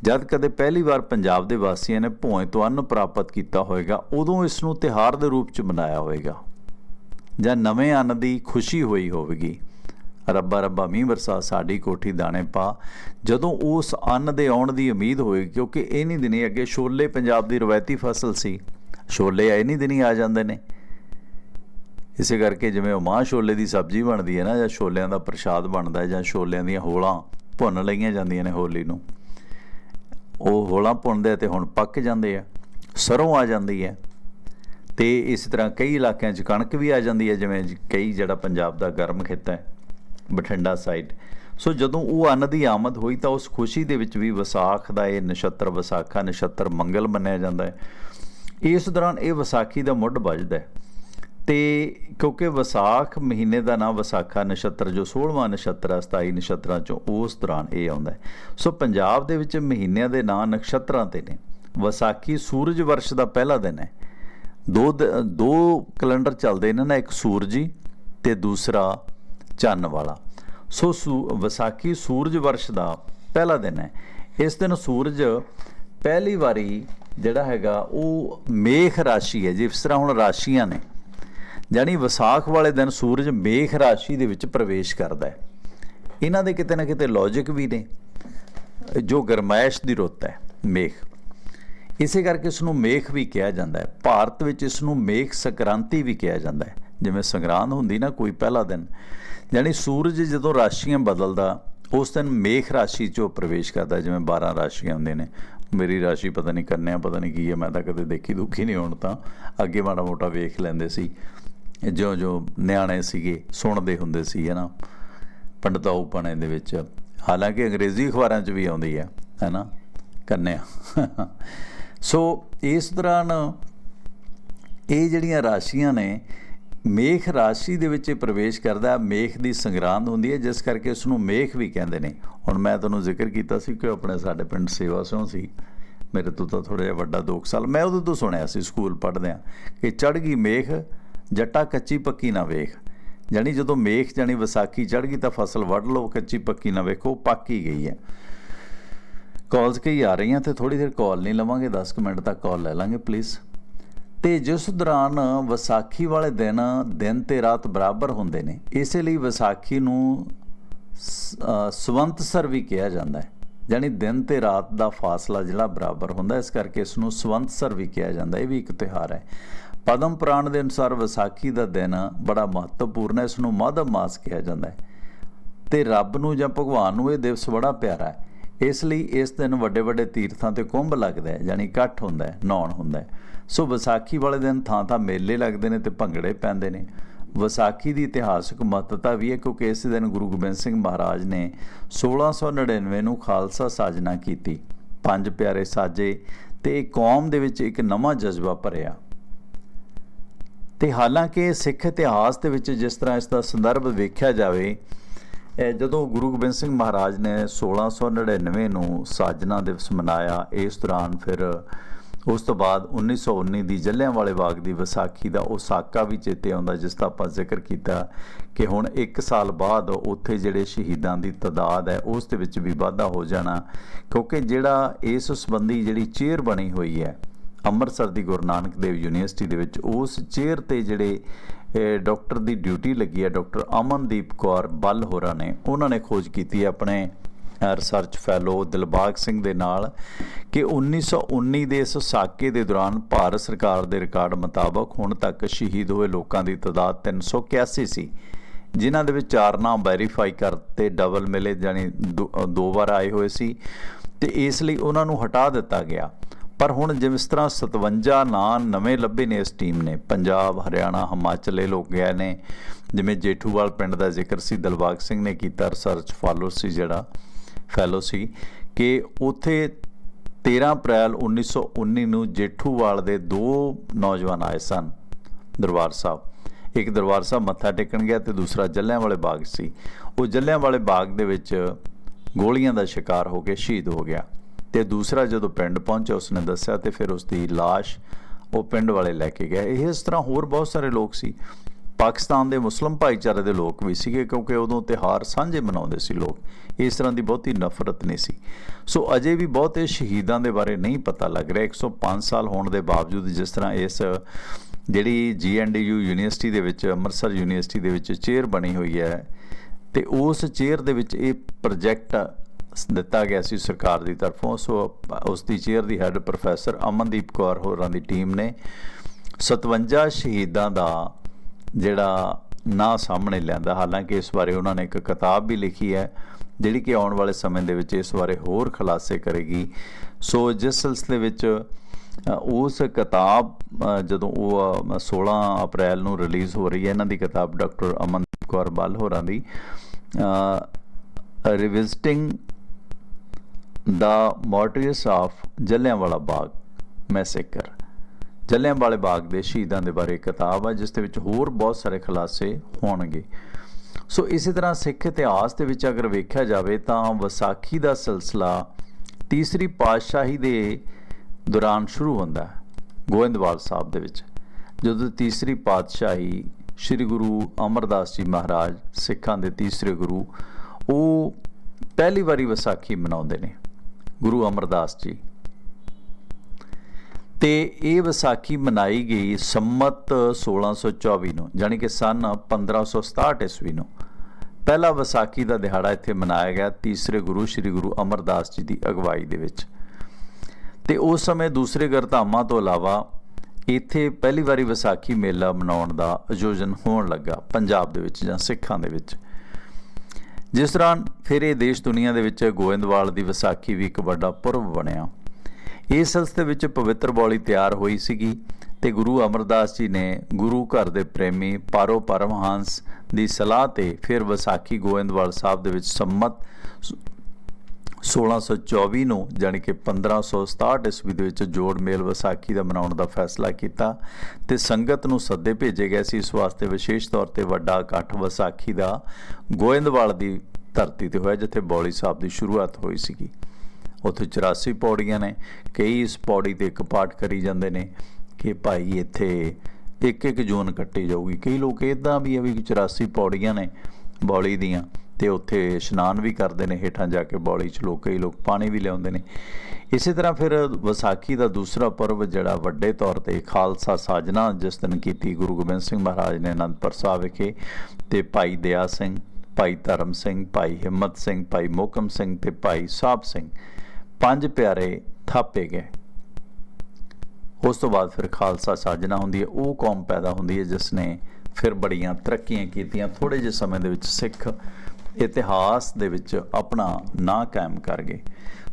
ਜਦ ਕਦੇ ਪਹਿਲੀ ਵਾਰ ਪੰਜਾਬ ਦੇ ਵਾਸੀਆਂ ਨੇ ਭੋਏ ਤੋਂ ਅੰਨ ਪ੍ਰਾਪਤ ਕੀਤਾ ਹੋਵੇਗਾ, ਉਦੋਂ ਇਸ ਨੂੰ ਤਿਉਹਾਰ ਦੇ ਰੂਪ 'ਚ ਮਨਾਇਆ ਹੋਵੇਗਾ। ਜਾਂ ਨਵੇਂ ਅੰਨ ਦੀ ਖੁਸ਼ੀ ਹੋਈ ਹੋਵੇਗੀ। ਰੱਬਾ ਰੱਬਾ, ਮੀਂਹ ਵਰਸਾ ਸਾਡੀ ਕੋਠੀ ਦਾਣੇ ਪਾ। ਜਦੋਂ ਉਸ ਅੰਨ ਦੇ ਆਉਣ ਦੀ ਉਮੀਦ ਹੋਏਗੀ ਕਿਉਂਕਿ ਇਹ ਨਹੀਂ ਦਿਨੀ ਅੱਗੇ ਛੋਲੇ ਪੰਜਾਬ ਦੀ ਰਵਾਇਤੀ ਫਸਲ ਸੀ। ਛੋਲੇ ਇਹ ਨਹੀਂ ਦਿਨੀ, ਆ ਜਾਂਦੇ ਨੇ। ਇਸੇ ਕਰਕੇ ਜਿਵੇਂ ਉਹ ਮਾਂ ਛੋਲੇ ਦੀ ਸਬਜ਼ੀ ਬਣਦੀ ਹੈ ਨਾ, ਜਾਂ ਛੋਲਿਆਂ ਦਾ ਪ੍ਰਸ਼ਾਦ ਬਣਦਾ ਹੈ, ਜਾਂ ਛੋਲਿਆਂ ਦੀਆਂ ਹੋਲਾਂ ਭੁੰਨ ਲਈਆਂ ਜਾਂਦੀਆਂ ਨੇ ਹੋਲੀ ਨੂੰ। ਉਹ ਹੋਲਾਂ ਭੁੰਨਦੇ ਆ ਤੇ ਹੁਣ ਪੱਕ ਜਾਂਦੇ ਆ, ਸਰੋਂ ਆ ਜਾਂਦੀ ਹੈ ਤੇ ਇਸ ਤਰ੍ਹਾਂ ਕਈ ਇਲਾਕਿਆਂ 'ਚ ਕਣਕ ਵੀ ਆ ਜਾਂਦੀ ਹੈ, ਜਿਵੇਂ ਕਈ ਜਿਹੜਾ ਪੰਜਾਬ ਦਾ ਗਰਮ ਖੇਤਾ ਹੈ, ਬਠਿੰਡਾ ਸਾਈਡ ਸੋ ਜਦੋਂ ਉਹ ਅੰਨ ਦੀ ਆਮਦ ਹੋਈ ਤਾਂ ਉਸ ਖੁਸ਼ੀ ਦੇ ਵਿੱਚ ਵੀ ਵਿਸਾਖ ਦਾ ਇਹ ਨਛੱਤਰ, ਵਿਸਾਖਾ ਨਛੱਤਰ ਮੰਗਲ ਮੰਨਿਆ ਜਾਂਦਾ ਹੈ। ਇਸ ਦੌਰਾਨ ਇਹ ਵਿਸਾਖੀ ਦਾ ਮੁੱਢ ਵੱਜਦਾ ਹੈ। ਤੇ ਕਿਉਂਕਿ ਵਿਸਾਖ ਮਹੀਨੇ ਦਾ ਨਾਮ ਵਿਸਾਖਾ ਨਛੱਤਰ, ਜੋ 16ਵਾਂ ਨਛੱਤਰ ਹੈ 27 ਨਛੱਤਰਾਂ ਚੋਂ ਉਸ ਦੌਰਾਨ ਇਹ ਆਉਂਦਾ ਸੋ ਪੰਜਾਬ ਦੇ ਵਿੱਚ ਮਹੀਨਿਆਂ ਦੇ ਨਾਂ ਨਛੱਤਰਾਂ ਤੇ ਨੇ। ਵਿਸਾਖੀ ਸੂਰਜ ਵਰਸ਼ ਦਾ ਪਹਿਲਾ ਦਿਨ ਹੈ। ਦੋ ਦ- ਦੋ ਕੈਲੰਡਰ ਚੱਲਦੇ ਨੇ ਨਾ, ਇੱਕ ਸੂਰਜੀ ਤੇ ਦੂਸਰਾ ਚੰਨ ਵਾਲਾ। ਸੋ ਸੂ- ਵਿਸਾਖੀ ਸੂਰਜ ਵਰਸ਼ ਦਾ ਪਹਿਲਾ ਦਿਨ ਹੈ। ਇਸ ਦਿਨ ਸੂਰਜ ਪਹਿਲੀ ਵਾਰੀ ਜਿਹੜਾ ਹੈਗਾ, ਉਹ ਮੇਖ ਰਾਸ਼ੀ ਹੈ ਜਿਸ ਤਰ੍ਹਾਂ ਹੁਣ ਰਾਸ਼ੀਆਂ ਨੇ। ਜਾਨੀ ਵਿਸਾਖ ਵਾਲੇ ਦਿਨ ਸੂਰਜ ਮੇਖ ਰਾਸ਼ੀ ਦੇ ਵਿੱਚ ਪ੍ਰਵੇਸ਼ ਕਰਦਾ ਹੈ। ਇਹਨਾਂ ਦੇ ਕਿਤੇ ਨਾ ਕਿਤੇ ਲੌਜੀਕ ਵੀ ਨੇ, ਜੋ ਗਰਮਾਇਸ਼ ਦੀ ਰੁੱਤ ਹੈ, ਮੇਖ। ਇਸੇ ਕਰਕੇ ਇਸ ਨੂੰ ਮੇਖ ਵੀ ਕਿਹਾ ਜਾਂਦਾ ਹੈ। ਭਾਰਤ ਵਿੱਚ ਇਸ ਨੂੰ ਮੇਖ ਸੰਕ੍ਰਾਂਤੀ ਵੀ ਕਿਹਾ ਜਾਂਦਾ ਹੈ। ਜਿਵੇਂ ਸੰਗਰਾਂਦ ਹੁੰਦੀ ਨਾ ਕੋਈ ਪਹਿਲਾ ਦਿਨ, ਯਾਨੀ ਸੂਰਜ ਜਦੋਂ ਰਾਸ਼ੀਆਂ ਬਦਲਦਾ, ਉਸ ਦਿਨ ਮੇਖ ਰਾਸ਼ੀ 'ਚੋਂ ਪ੍ਰਵੇਸ਼ ਕਰਦਾ ਜਿਵੇਂ 12 ਰਾਸ਼ੀਆਂ ਹੁੰਦੇ ਨੇ, ਮੇਰੀ ਰਾਸ਼ੀ ਪਤਾ ਨਹੀਂ ਕੰਨਿਆ, ਪਤਾ ਨਹੀਂ ਕੀ ਹੈ, ਮੈਂ ਤਾਂ ਕਦੇ ਦੇਖੀ ਦੁਖੀ ਨਹੀਂ ਹੁਣ ਤਾਂ। ਅੱਗੇ ਮਾੜਾ ਮੋਟਾ ਵੇਖ ਲੈਂਦੇ ਸੀ। ਜੋ ਜਿਉਂ ਨਿਆਣੇ ਸੀਗੇ, ਸੁਣਦੇ ਹੁੰਦੇ ਸੀ, ਹੈ ਨਾ? ਪੰਡਤਾਊ ਪਣੇ ਦੇ ਵਿੱਚ। ਹਾਲਾਂਕਿ ਅੰਗਰੇਜ਼ੀ ਅਖਬਾਰਾਂ 'ਚ ਵੀ ਆਉਂਦੀ ਹੈ ਹੈ ਨਾ? ਕੰਨਿਆ। ਸੋ, ਇਸ ਦੌਰਾਨ ਇਹ ਜਿਹੜੀਆਂ ਰਾਸ਼ੀਆਂ ਨੇ, ਮੇਖ ਰਾਸ਼ੀ ਦੇ ਵਿੱਚ ਇਹ ਪ੍ਰਵੇਸ਼ ਕਰਦਾ, ਮੇਖ ਦੀ ਸੰਗਰਾਂਦ ਹੁੰਦੀ ਹੈ, ਜਿਸ ਕਰਕੇ ਉਸ ਨੂੰ ਮੇਖ ਵੀ ਕਹਿੰਦੇ ਨੇ। ਹੁਣ ਮੈਂ ਤੁਹਾਨੂੰ ਜ਼ਿਕਰ ਕੀਤਾ ਸੀ ਕਿ ਉਹ ਆਪਣੇ ਸਾਡੇ ਪਿੰਡ ਸੇਵਾ ਸਿੰਘ ਸੀ। ਮੇਰੇ ਤੋਂ ਤਾਂ ਥੋੜਾ ਜਿਹਾ ਵੱਡਾ 2 ਸਾਲ। ਮੈਂ ਉਦੋਂ ਤੋਂ ਸੁਣਿਆ ਸੀ, ਸਕੂਲ ਪੜ੍ਹਦਿਆਂ, ਕਿ ਚੜ ਗਈ ਮੇਖ ਜੱਟਾ ਕੱਚੀ ਪੱਕੀ ਨਾ ਵੇਖ। ਜਾਣੀ ਜਦੋਂ ਮੇਖ ਜਾਣੀ ਵਿਸਾਖੀ ਚੜ ਗਈ ਤਾਂ ਫਸਲ ਵੱਢ ਲਓ, ਕੱਚੀ ਪੱਕੀ ਨਾ ਵੇਖੋ ਪੱਕ ਹੀ ਗਈ ਹੈ। ਕਾਲਸ ਕਈ ਆ ਰਹੀਆਂ ਤੇ ਥੋੜੀ ਦੇਰ ਕਾਲ ਨਹੀਂ ਲਵਾਂਗੇ 10 ਕੁ ਮਿੰਟ ਤੱਕ ਕਾਲ ਲੈ ਲਾਂਗੇ ਪਲੀਜ਼ ਤੇ ਜਿਸ ਦੌਰਾਨ ਵਿਸਾਖੀ ਵਾਲੇ ਦਿਨ ਦਿਨ ਤੇ ਰਾਤ ਬਰਾਬਰ ਹੁੰਦੇ ਨੇ, ਇਸੇ ਲਈ ਵਿਸਾਖੀ ਨੂੰ ਸਵੰਤਸਰ ਵੀ ਕਿਹਾ ਜਾਂਦਾ ਹੈ। ਯਾਨੀ ਦਿਨ ਤੇ ਰਾਤ ਦਾ ਫਾਸਲਾ ਜਿਹੜਾ ਬਰਾਬਰ ਹੁੰਦਾ, ਇਸ ਕਰਕੇ ਇਸ ਨੂੰ ਸਵੰਤਸਰ ਵੀ ਕਿਹਾ ਜਾਂਦਾ, ਇਹ ਵੀ ਇੱਕ ਤਿਉਹਾਰ ਹੈ। ਪਦਮ ਪੁਰਾਣ ਦੇ ਅਨੁਸਾਰ ਵਿਸਾਖੀ ਦਾ ਦਿਨ ਬੜਾ ਮਹੱਤਵਪੂਰਨ ਹੈ ਇਸ ਨੂੰ ਮਾਧਵ ਮਾਸ ਕਿਹਾ ਜਾਂਦਾ ਹੈ। ਤੇ ਰੱਬ ਨੂੰ ਜਾਂ ਭਗਵਾਨ ਨੂੰ ਇਹ ਦਿਵਸ ਬੜਾ ਪਿਆਰਾ ਹੈ। ਇਸ ਲਈ ਇਸ ਦਿਨ ਵੱਡੇ ਵੱਡੇ ਤੀਰਥਾਂ ਤੇ ਕੁੰਭ ਲੱਗਦਾ ਹੈ, ਯਾਨੀ ਇਕੱਠ ਹੁੰਦਾ ਹੈ, ਨਹਾਉਣ ਹੁੰਦਾ ਹੈ। ਸੋ ਵਿਸਾਖੀ ਵਾਲੇ ਦਿਨ ਥਾਂ ਥਾਂ ਮੇਲੇ ਲੱਗਦੇ ਨੇ ਤੇ ਭੰਗੜੇ ਪੈਂਦੇ ਨੇ। ਵਿਸਾਖੀ ਦੀ ਇਤਿਹਾਸਕ ਮਹੱਤਤਾ ਵੀ ਹੈ, ਕਿਉਂਕਿ ਇਸ ਦਿਨ ਗੁਰੂ ਗੋਬਿੰਦ ਸਿੰਘ ਮਹਾਰਾਜ ਨੇ 1699 ਨੂੰ ਖਾਲਸਾ ਸਾਜਨਾ ਕੀਤੀ। ਪੰਜ ਪਿਆਰੇ ਸਾਜੇ ਤੇ ਇਹ ਕੌਮ ਦੇ ਵਿੱਚ ਇੱਕ ਨਵਾਂ ਜਜ਼ਬਾ ਭਰਿਆ। ਤੇ ਹਾਲਾਂਕਿ ਸਿੱਖ ਇਤਿਹਾਸ ਦੇ ਵਿੱਚ ਜਿਸ ਤਰ੍ਹਾਂ ਇਸ ਦਾ ਸੰਦਰਭ ਵੇਖਿਆ ਜਾਵੇ ਜਦੋਂ ਗੁਰੂ ਗੋਬਿੰਦ ਸਿੰਘ ਮਹਾਰਾਜ ਨੇ 1699 ਨੂੰ ਸਾਜਨਾ ਦਿਵਸ ਮਨਾਇਆ, ਇਸ ਦੌਰਾਨ ਫਿਰ ਉਸ ਤੋਂ ਬਾਅਦ 1919 ਦੀ ਜਲਿਆਂਵਾਲੇ ਬਾਗ ਦੀ ਵਿਸਾਖੀ ਦਾ ਉਹ ਸਾਕਾ ਵੀ ਚੇਤੇ ਆਉਂਦਾ, ਜਿਸ ਦਾ ਆਪਾਂ ਜ਼ਿਕਰ ਕੀਤਾ ਕਿ ਹੁਣ 1 ਸਾਲ ਬਾਅਦ ਉੱਥੇ ਜਿਹੜੇ ਸ਼ਹੀਦਾਂ ਦੀ ਤਦਾਦ ਹੈ, ਉਸ ਦੇ ਵਿੱਚ ਵੀ ਵਾਧਾ ਹੋ ਜਾਣਾ, ਕਿਉਂਕਿ ਜਿਹੜਾ ਇਸ ਸੰਬੰਧੀ ਜਿਹੜੀ ਚੇਅਰ ਬਣੀ ਹੋਈ ਹੈ ਅੰਮ੍ਰਿਤਸਰ ਦੀ ਗੁਰੂ ਨਾਨਕ ਦੇਵ ਯੂਨੀਵਰਸਿਟੀ ਦੇ ਵਿੱਚ ਉਸ ਚੇਅਰ ਤੇ ਜਿਹੜੇ, ਇਹ ਡਾਕਟਰ ਦੀ ਡਿਊਟੀ ਲੱਗੀ ਹੈ, ਡਾਕਟਰ ਅਮਨਦੀਪ ਕੌਰ ਬੱਲ ਹੋਰਾਂ ਨੇ, ਉਹਨਾਂ ਨੇ ਖੋਜ ਕੀਤੀ ਹੈ ਆਪਣੇ ਰਿਸਰਚ ਫੈਲੋ ਦਿਲਬਾਗ ਸਿੰਘ ਦੇ ਨਾਲ ਕਿ 1919 ਦੇ ਇਸ ਸਾਕੇ ਦੇ ਦੌਰਾਨ ਭਾਰਤ ਸਰਕਾਰ ਦੇ ਰਿਕਾਰਡ ਮੁਤਾਬਕ ਹੁਣ ਤੱਕ ਸ਼ਹੀਦ ਹੋਏ ਲੋਕਾਂ ਦੀ ਤਾਦਾਦ 381 ਸੀ ਜਿਨ੍ਹਾਂ ਦੇ ਵਿੱਚ ਚਾਰ ਨਾਮ ਵੈਰੀਫਾਈ ਕਰਤੇ ਡਬਲ ਮਿਲੇ ਜਾਨੀ ਦੋ ਦੋ ਵਾਰ ਆਏ ਹੋਏ ਸੀ ਤੇ ਇਸ ਲਈ ਉਹਨਾਂ ਨੂੰ ਹਟਾ ਦਿੱਤਾ ਗਿਆ। ਪਰ ਹੁਣ ਜਿਸ ਤਰ੍ਹਾਂ 57 ਨਾਂ ਨਵੇਂ ਲੱਭੇ ਨੇ ਇਸ ਟੀਮ ਨੇ, ਪੰਜਾਬ, ਹਰਿਆਣਾ, ਹਿਮਾਚਲ ਇਹ ਲੋਕ ਗਏ ਨੇ, ਜਿਵੇਂ ਜੇਠੂਵਾਲ ਪਿੰਡ ਦਾ ਜ਼ਿਕਰ ਸੀ, ਦਿਲਬਾਗ ਸਿੰਘ ਨੇ ਕੀਤਾ ਰਿਸਰਚ ਫਾਲੋ ਸੀ ਜਿਹੜਾ ਫੈਲੋ ਸੀ, ਕਿ ਉੱਥੇ 13 ਅਪ੍ਰੈਲ 1919 ਨੂੰ ਜੇਠੂਵਾਲ ਦੇ ਦੋ ਨੌਜਵਾਨ ਆਏ ਸਨ, ਦਰਬਾਰ ਸਾਹਿਬ। ਇੱਕ ਦਰਬਾਰ ਸਾਹਿਬ ਮੱਥਾ ਟੇਕਣ ਗਿਆ ਤੇ ਦੂਸਰਾ ਜੱਲਿਆਂਵਾਲੇ ਬਾਗ ਸੀ। ਉਹ ਜੱਲਿਆਂਵਾਲੇ ਬਾਗ ਦੇ ਵਿੱਚ ਗੋਲੀਆਂ ਦਾ ਸ਼ਿਕਾਰ ਹੋ ਕੇ ਸ਼ਹੀਦ ਹੋ ਗਿਆ। ਤੇ ਦੂਸਰਾ ਜਦੋਂ ਪਿੰਡ ਪਹੁੰਚਿਆ, ਉਸਨੇ ਦੱਸਿਆ ਤੇ ਫਿਰ ਉਸ ਦੀ লাশ ਉਹ ਪਿੰਡ ਵਾਲੇ ਲੈ ਕੇ ਗਏ। ਇਹ ਇਸ ਤਰ੍ਹਾਂ ਹੋਰ ਬਹੁਤ ਸਾਰੇ ਲੋਕ ਸੀ। ਪਾਕਿਸਤਾਨ ਦੇ ਮੁਸਲਮ ਭਾਈਚਾਰੇ ਦੇ ਲੋਕ ਵੀ ਸੀਗੇ ਕਿਉਂਕਿ ਉਦੋਂ ਤਿਹਾਰ ਸਾਂਝੇ ਮਨਾਉਂਦੇ ਸੀ ਲੋਕ। ਇਸ ਤਰ੍ਹਾਂ ਦੀ ਬਹੁਤੀ ਨਫ਼ਰਤ ਨਹੀਂ ਸੀ। ਸੋ ਅਜੇ ਵੀ ਬਹੁਤੇ ਸ਼ਹੀਦਾਂ ਦੇ ਬਾਰੇ ਨਹੀਂ ਪਤਾ ਲੱਗ ਰਿਹਾ। 105 ਸਾਲ ਹੋਣ ਦੇ ਬਾਵਜੂਦ ਜਿਸ ਤਰ੍ਹਾਂ ਇਸ ਜਿਹੜੀ ਜੀਐਨਡੀਯੂ ਯੂਨੀਵਰਸਿਟੀ ਦੇ ਵਿੱਚ, ਅੰਮ੍ਰਿਤਸਰ ਯੂਨੀਵਰਸਿਟੀ ਦੇ ਵਿੱਚ ਚੇਅਰ ਬਣੀ ਹੋਈ ਹੈ ਤੇ ਉਸ ਚੇਅਰ ਦੇ ਵਿੱਚ ਇਹ ਪ੍ਰੋਜੈਕਟ ਦਿੱਤਾ ਗਿਆ ਸੀ ਸਰਕਾਰ ਦੀ ਤਰਫੋਂ ਸੋ ਉਸ ਦੀ ਚੇਅਰ ਦੀ ਹੈੱਡ ਪ੍ਰੋਫੈਸਰ ਅਮਨਦੀਪ ਕੌਰ ਹੋਰਾਂ ਦੀ ਟੀਮ ਨੇ 57 ਸ਼ਹੀਦਾਂ ਦਾ ਜਿਹੜਾ ਨਾਂ ਸਾਹਮਣੇ ਲਿਆਂਦਾ। ਹਾਲਾਂਕਿ ਇਸ ਬਾਰੇ ਉਹਨਾਂ ਨੇ ਇੱਕ ਕਿਤਾਬ ਵੀ ਲਿਖੀ ਹੈ ਜਿਹੜੀ ਕਿ ਆਉਣ ਵਾਲੇ ਸਮੇਂ ਦੇ ਵਿੱਚ ਇਸ ਬਾਰੇ ਹੋਰ ਖੁਲਾਸੇ ਕਰੇਗੀ। ਸੋ ਜਿਸ ਸਿਲਸਿਲੇ ਵਿੱਚ ਉਸ ਕਿਤਾਬ ਜਦੋਂ ਉਹ ਅ, 16 ਅਪ੍ਰੈਲ ਨੂੰ ਰਿਲੀਜ਼ ਹੋ ਰਹੀ ਹੈ ਇਹਨਾਂ ਦੀ ਕਿਤਾਬ ਡਾਕਟਰ ਅਮਨਦੀਪ ਕੌਰ ਬੱਲ ਹੋਰਾਂ ਦੀ ਰਿਵਿਜ਼ਿਟਿੰਗ ਦਾ ਮਾਰਟੀਰਸ ਆਫ ਜਲਿਆਂਵਾਲਾ ਬਾਗ, ਮੈਸੇਕਰ। ਜਲਿਆਂਵਾਲੇ ਬਾਗ ਦੇ ਸ਼ਹੀਦਾਂ ਦੇ ਬਾਰੇ ਕਿਤਾਬ ਹੈ ਜਿਸ ਦੇ ਵਿੱਚ ਹੋਰ ਬਹੁਤ ਸਾਰੇ ਖੁਲਾਸੇ ਹੋਣਗੇ। ਸੋ ਇਸੇ ਤਰ੍ਹਾਂ ਸਿੱਖ ਇਤਿਹਾਸ ਦੇ ਵਿੱਚ ਅਗਰ ਵੇਖਿਆ ਜਾਵੇ ਤਾਂ ਵਿਸਾਖੀ ਦਾ ਸਿਲਸਿਲਾ ਤੀਸਰੀ ਪਾਤਸ਼ਾਹੀ ਦੇ ਦੌਰਾਨ ਸ਼ੁਰੂ ਹੁੰਦਾ ਹੈ, ਗੋਇੰਦਵਾਲ ਸਾਹਿਬ ਦੇ ਵਿੱਚ, ਜਦੋਂ ਤੀਸਰੀ ਪਾਤਸ਼ਾਹੀ ਸ੍ਰੀ ਗੁਰੂ ਅਮਰਦਾਸ ਜੀ ਮਹਾਰਾਜ ਸਿੱਖਾਂ ਦੇ ਤੀਸਰੇ ਗੁਰੂ ਉਹ ਪਹਿਲੀ ਵਾਰੀ ਵਿਸਾਖੀ ਮਨਾਉਂਦੇ ਨੇ। ਗੁਰੂ ਅਮਰਦਾਸ ਜੀ। ਤੇ ਇਹ ਵਿਸਾਖੀ ਮਨਾਈ ਗਈ ਸੰਮਤ 1624 ਨੂੰ ਯਾਨੀ ਕਿ ਸਨ 1567 ਈਸਵੀ ਨੂੰ। ਪਹਿਲਾ ਵਿਸਾਖੀ ਦਾ ਦਿਹਾੜਾ ਇੱਥੇ ਮਨਾਇਆ ਗਿਆ, ਤੀਸਰੇ ਗੁਰੂ ਸ੍ਰੀ ਗੁਰੂ ਅਮਰਦਾਸ ਜੀ ਦੀ ਅਗਵਾਈ ਦੇ ਵਿੱਚ। ਤੇ ਉਸ ਸਮੇਂ ਦੂਸਰੇ ਗੁਰਧਾਮਾਂ ਤੋਂ ਇਲਾਵਾ ਇੱਥੇ ਪਹਿਲੀ ਵਾਰੀ ਵਿਸਾਖੀ ਮੇਲਾ ਮਨਾਉਣ ਦਾ ਆਯੋਜਨ ਹੋਣ ਲੱਗਾ, ਪੰਜਾਬ ਦੇ ਵਿੱਚ ਜਾਂ ਸਿੱਖਾਂ ਦੇ ਵਿੱਚ। ਜਿਸ ਦੌਰਾਨ ਫਿਰ ਇਹ ਦੇਸ਼ ਦੁਨੀਆ ਦੇ ਵਿੱਚ ਗੋਇੰਦਵਾਲ ਦੀ ਵਿਸਾਖੀ ਵੀ ਇੱਕ ਵੱਡਾ ਪੁਰਬ ਬਣਿਆ। ਇਸ ਸਿਲਸਿਲੇ ਵਿੱਚ ਪਵਿੱਤਰ ਬੌਲੀ ਤਿਆਰ ਹੋਈ ਸੀਗੀ ਤੇ ਗੁਰੂ ਅਮਰਦਾਸ ਜੀ ਨੇ ਗੁਰੂ ਘਰ ਦੇ ਪ੍ਰੇਮੀ ਪਾਰੋ ਪਰਮਹੰਸ ਦੀ ਸਲਾਹ ਤੇ ਫਿਰ ਵਿਸਾਖੀ ਗੋਇੰਦਵਾਲ ਸਾਹਿਬ ਦੇ ਵਿੱਚ ਸੰਮਤ 1624 ਨੂੰ ਜਾਣੀ ਕਿ 1567 ਈਸਵੀ ਦੇ ਵਿੱਚ ਜੋੜ ਮੇਲ ਵਿਸਾਖੀ ਦਾ ਮਨਾਉਣ ਦਾ ਫੈਸਲਾ ਕੀਤਾ ਤੇ ਸੰਗਤ ਨੂੰ ਸੱਦੇ ਭੇਜੇ ਗਏ ਸੀ। ਇਸ ਵਾਸਤੇ ਵਿਸ਼ੇਸ਼ ਤੌਰ ਤੇ ਵੱਡਾ ਇਕੱਠ ਵਿਸਾਖੀ ਦਾ ਗੋਇੰਦਵਾਲ ਦੀ ਧਰਤੀ ਤੇ ਹੋਇਆ, ਜਿੱਥੇ ਬੌਲੀ ਸਾਹਿਬ ਦੀ ਸ਼ੁਰੂਆਤ ਹੋਈ ਸੀਗੀ। ਉੱਥੇ 84 ਪੌੜੀਆਂ ਨੇ, ਕਈ ਇਸ ਪੌੜੀ ਤੇ ਇੱਕ ਪਾਠ ਕਰੀ ਜਾਂਦੇ ਨੇ ਕਿ ਭਾਈ ਇੱਥੇ ਇੱਕ ਇੱਕ ਜੂਨ ਕੱਟੀ ਜਾਊਗੀ। ਕਈ ਲੋਕ ਇਦਾਂ ਵੀ ਆ ਵੀ 84 ਪੌੜੀਆਂ ਨੇ ਬੌਲੀ ਦੀਆਂ। ਤੇ ਉੱਥੇ ਇਸ਼ਨਾਨ ਵੀ ਕਰਦੇ ਨੇ ਹੇਠਾਂ ਜਾ ਕੇ ਬੌਲੀ 'ਚ ਲੋਕ, ਕਈ ਲੋਕ ਪਾਣੀ ਵੀ ਲਿਆਉਂਦੇ ਨੇ। ਇਸੇ ਤਰ੍ਹਾਂ ਫਿਰ ਵਿਸਾਖੀ ਦਾ ਦੂਸਰਾ ਪਰਵ ਜਿਹੜਾ ਵੱਡੇ ਤੌਰ ਤੇ ਖਾਲਸਾ ਸਾਜਨਾ ਜਿਸ ਦਿਨ ਕੀਤੀ ਗੁਰੂ ਗੋਬਿੰਦ ਸਿੰਘ ਮਹਾਰਾਜ ਨੇ ਅਨੰਦਪੁਰ ਸਾਹਿਬ ਵਿਖੇ ਤੇ ਭਾਈ ਦਇਆ ਸਿੰਘ, ਭਾਈ ਧਰਮ ਸਿੰਘ, ਭਾਈ ਹਿੰਮਤ ਸਿੰਘ, ਭਾਈ ਮੋਕਮ ਸਿੰਘ ਤੇ ਭਾਈ ਸਾਹਿਬ ਸਿੰਘ ਪੰਜ ਪਿਆਰੇ ਥਾਪੇ ਗਏ। ਉਸ ਤੋਂ ਬਾਅਦ ਫਿਰ ਖਾਲਸਾ ਸਾਜਨਾ ਹੁੰਦੀ ਹੈ। ਉਹ ਕੌਮ ਪੈਦਾ ਹੁੰਦੀ ਹੈ ਜਿਸ ਨੇ ਫਿਰ ਬੜੀਆਂ ਤਰੱਕੀਆਂ ਕੀਤੀਆਂ। ਥੋੜੇ ਜਿਹੇ ਸਮੇਂ ਦੇ ਵਿੱਚ ਸਿੱਖ ਇਤਿਹਾਸ ਦੇ ਵਿੱਚ ਆਪਣਾ ਨਾਂ ਕਾਇਮ ਕਰ ਗਏ।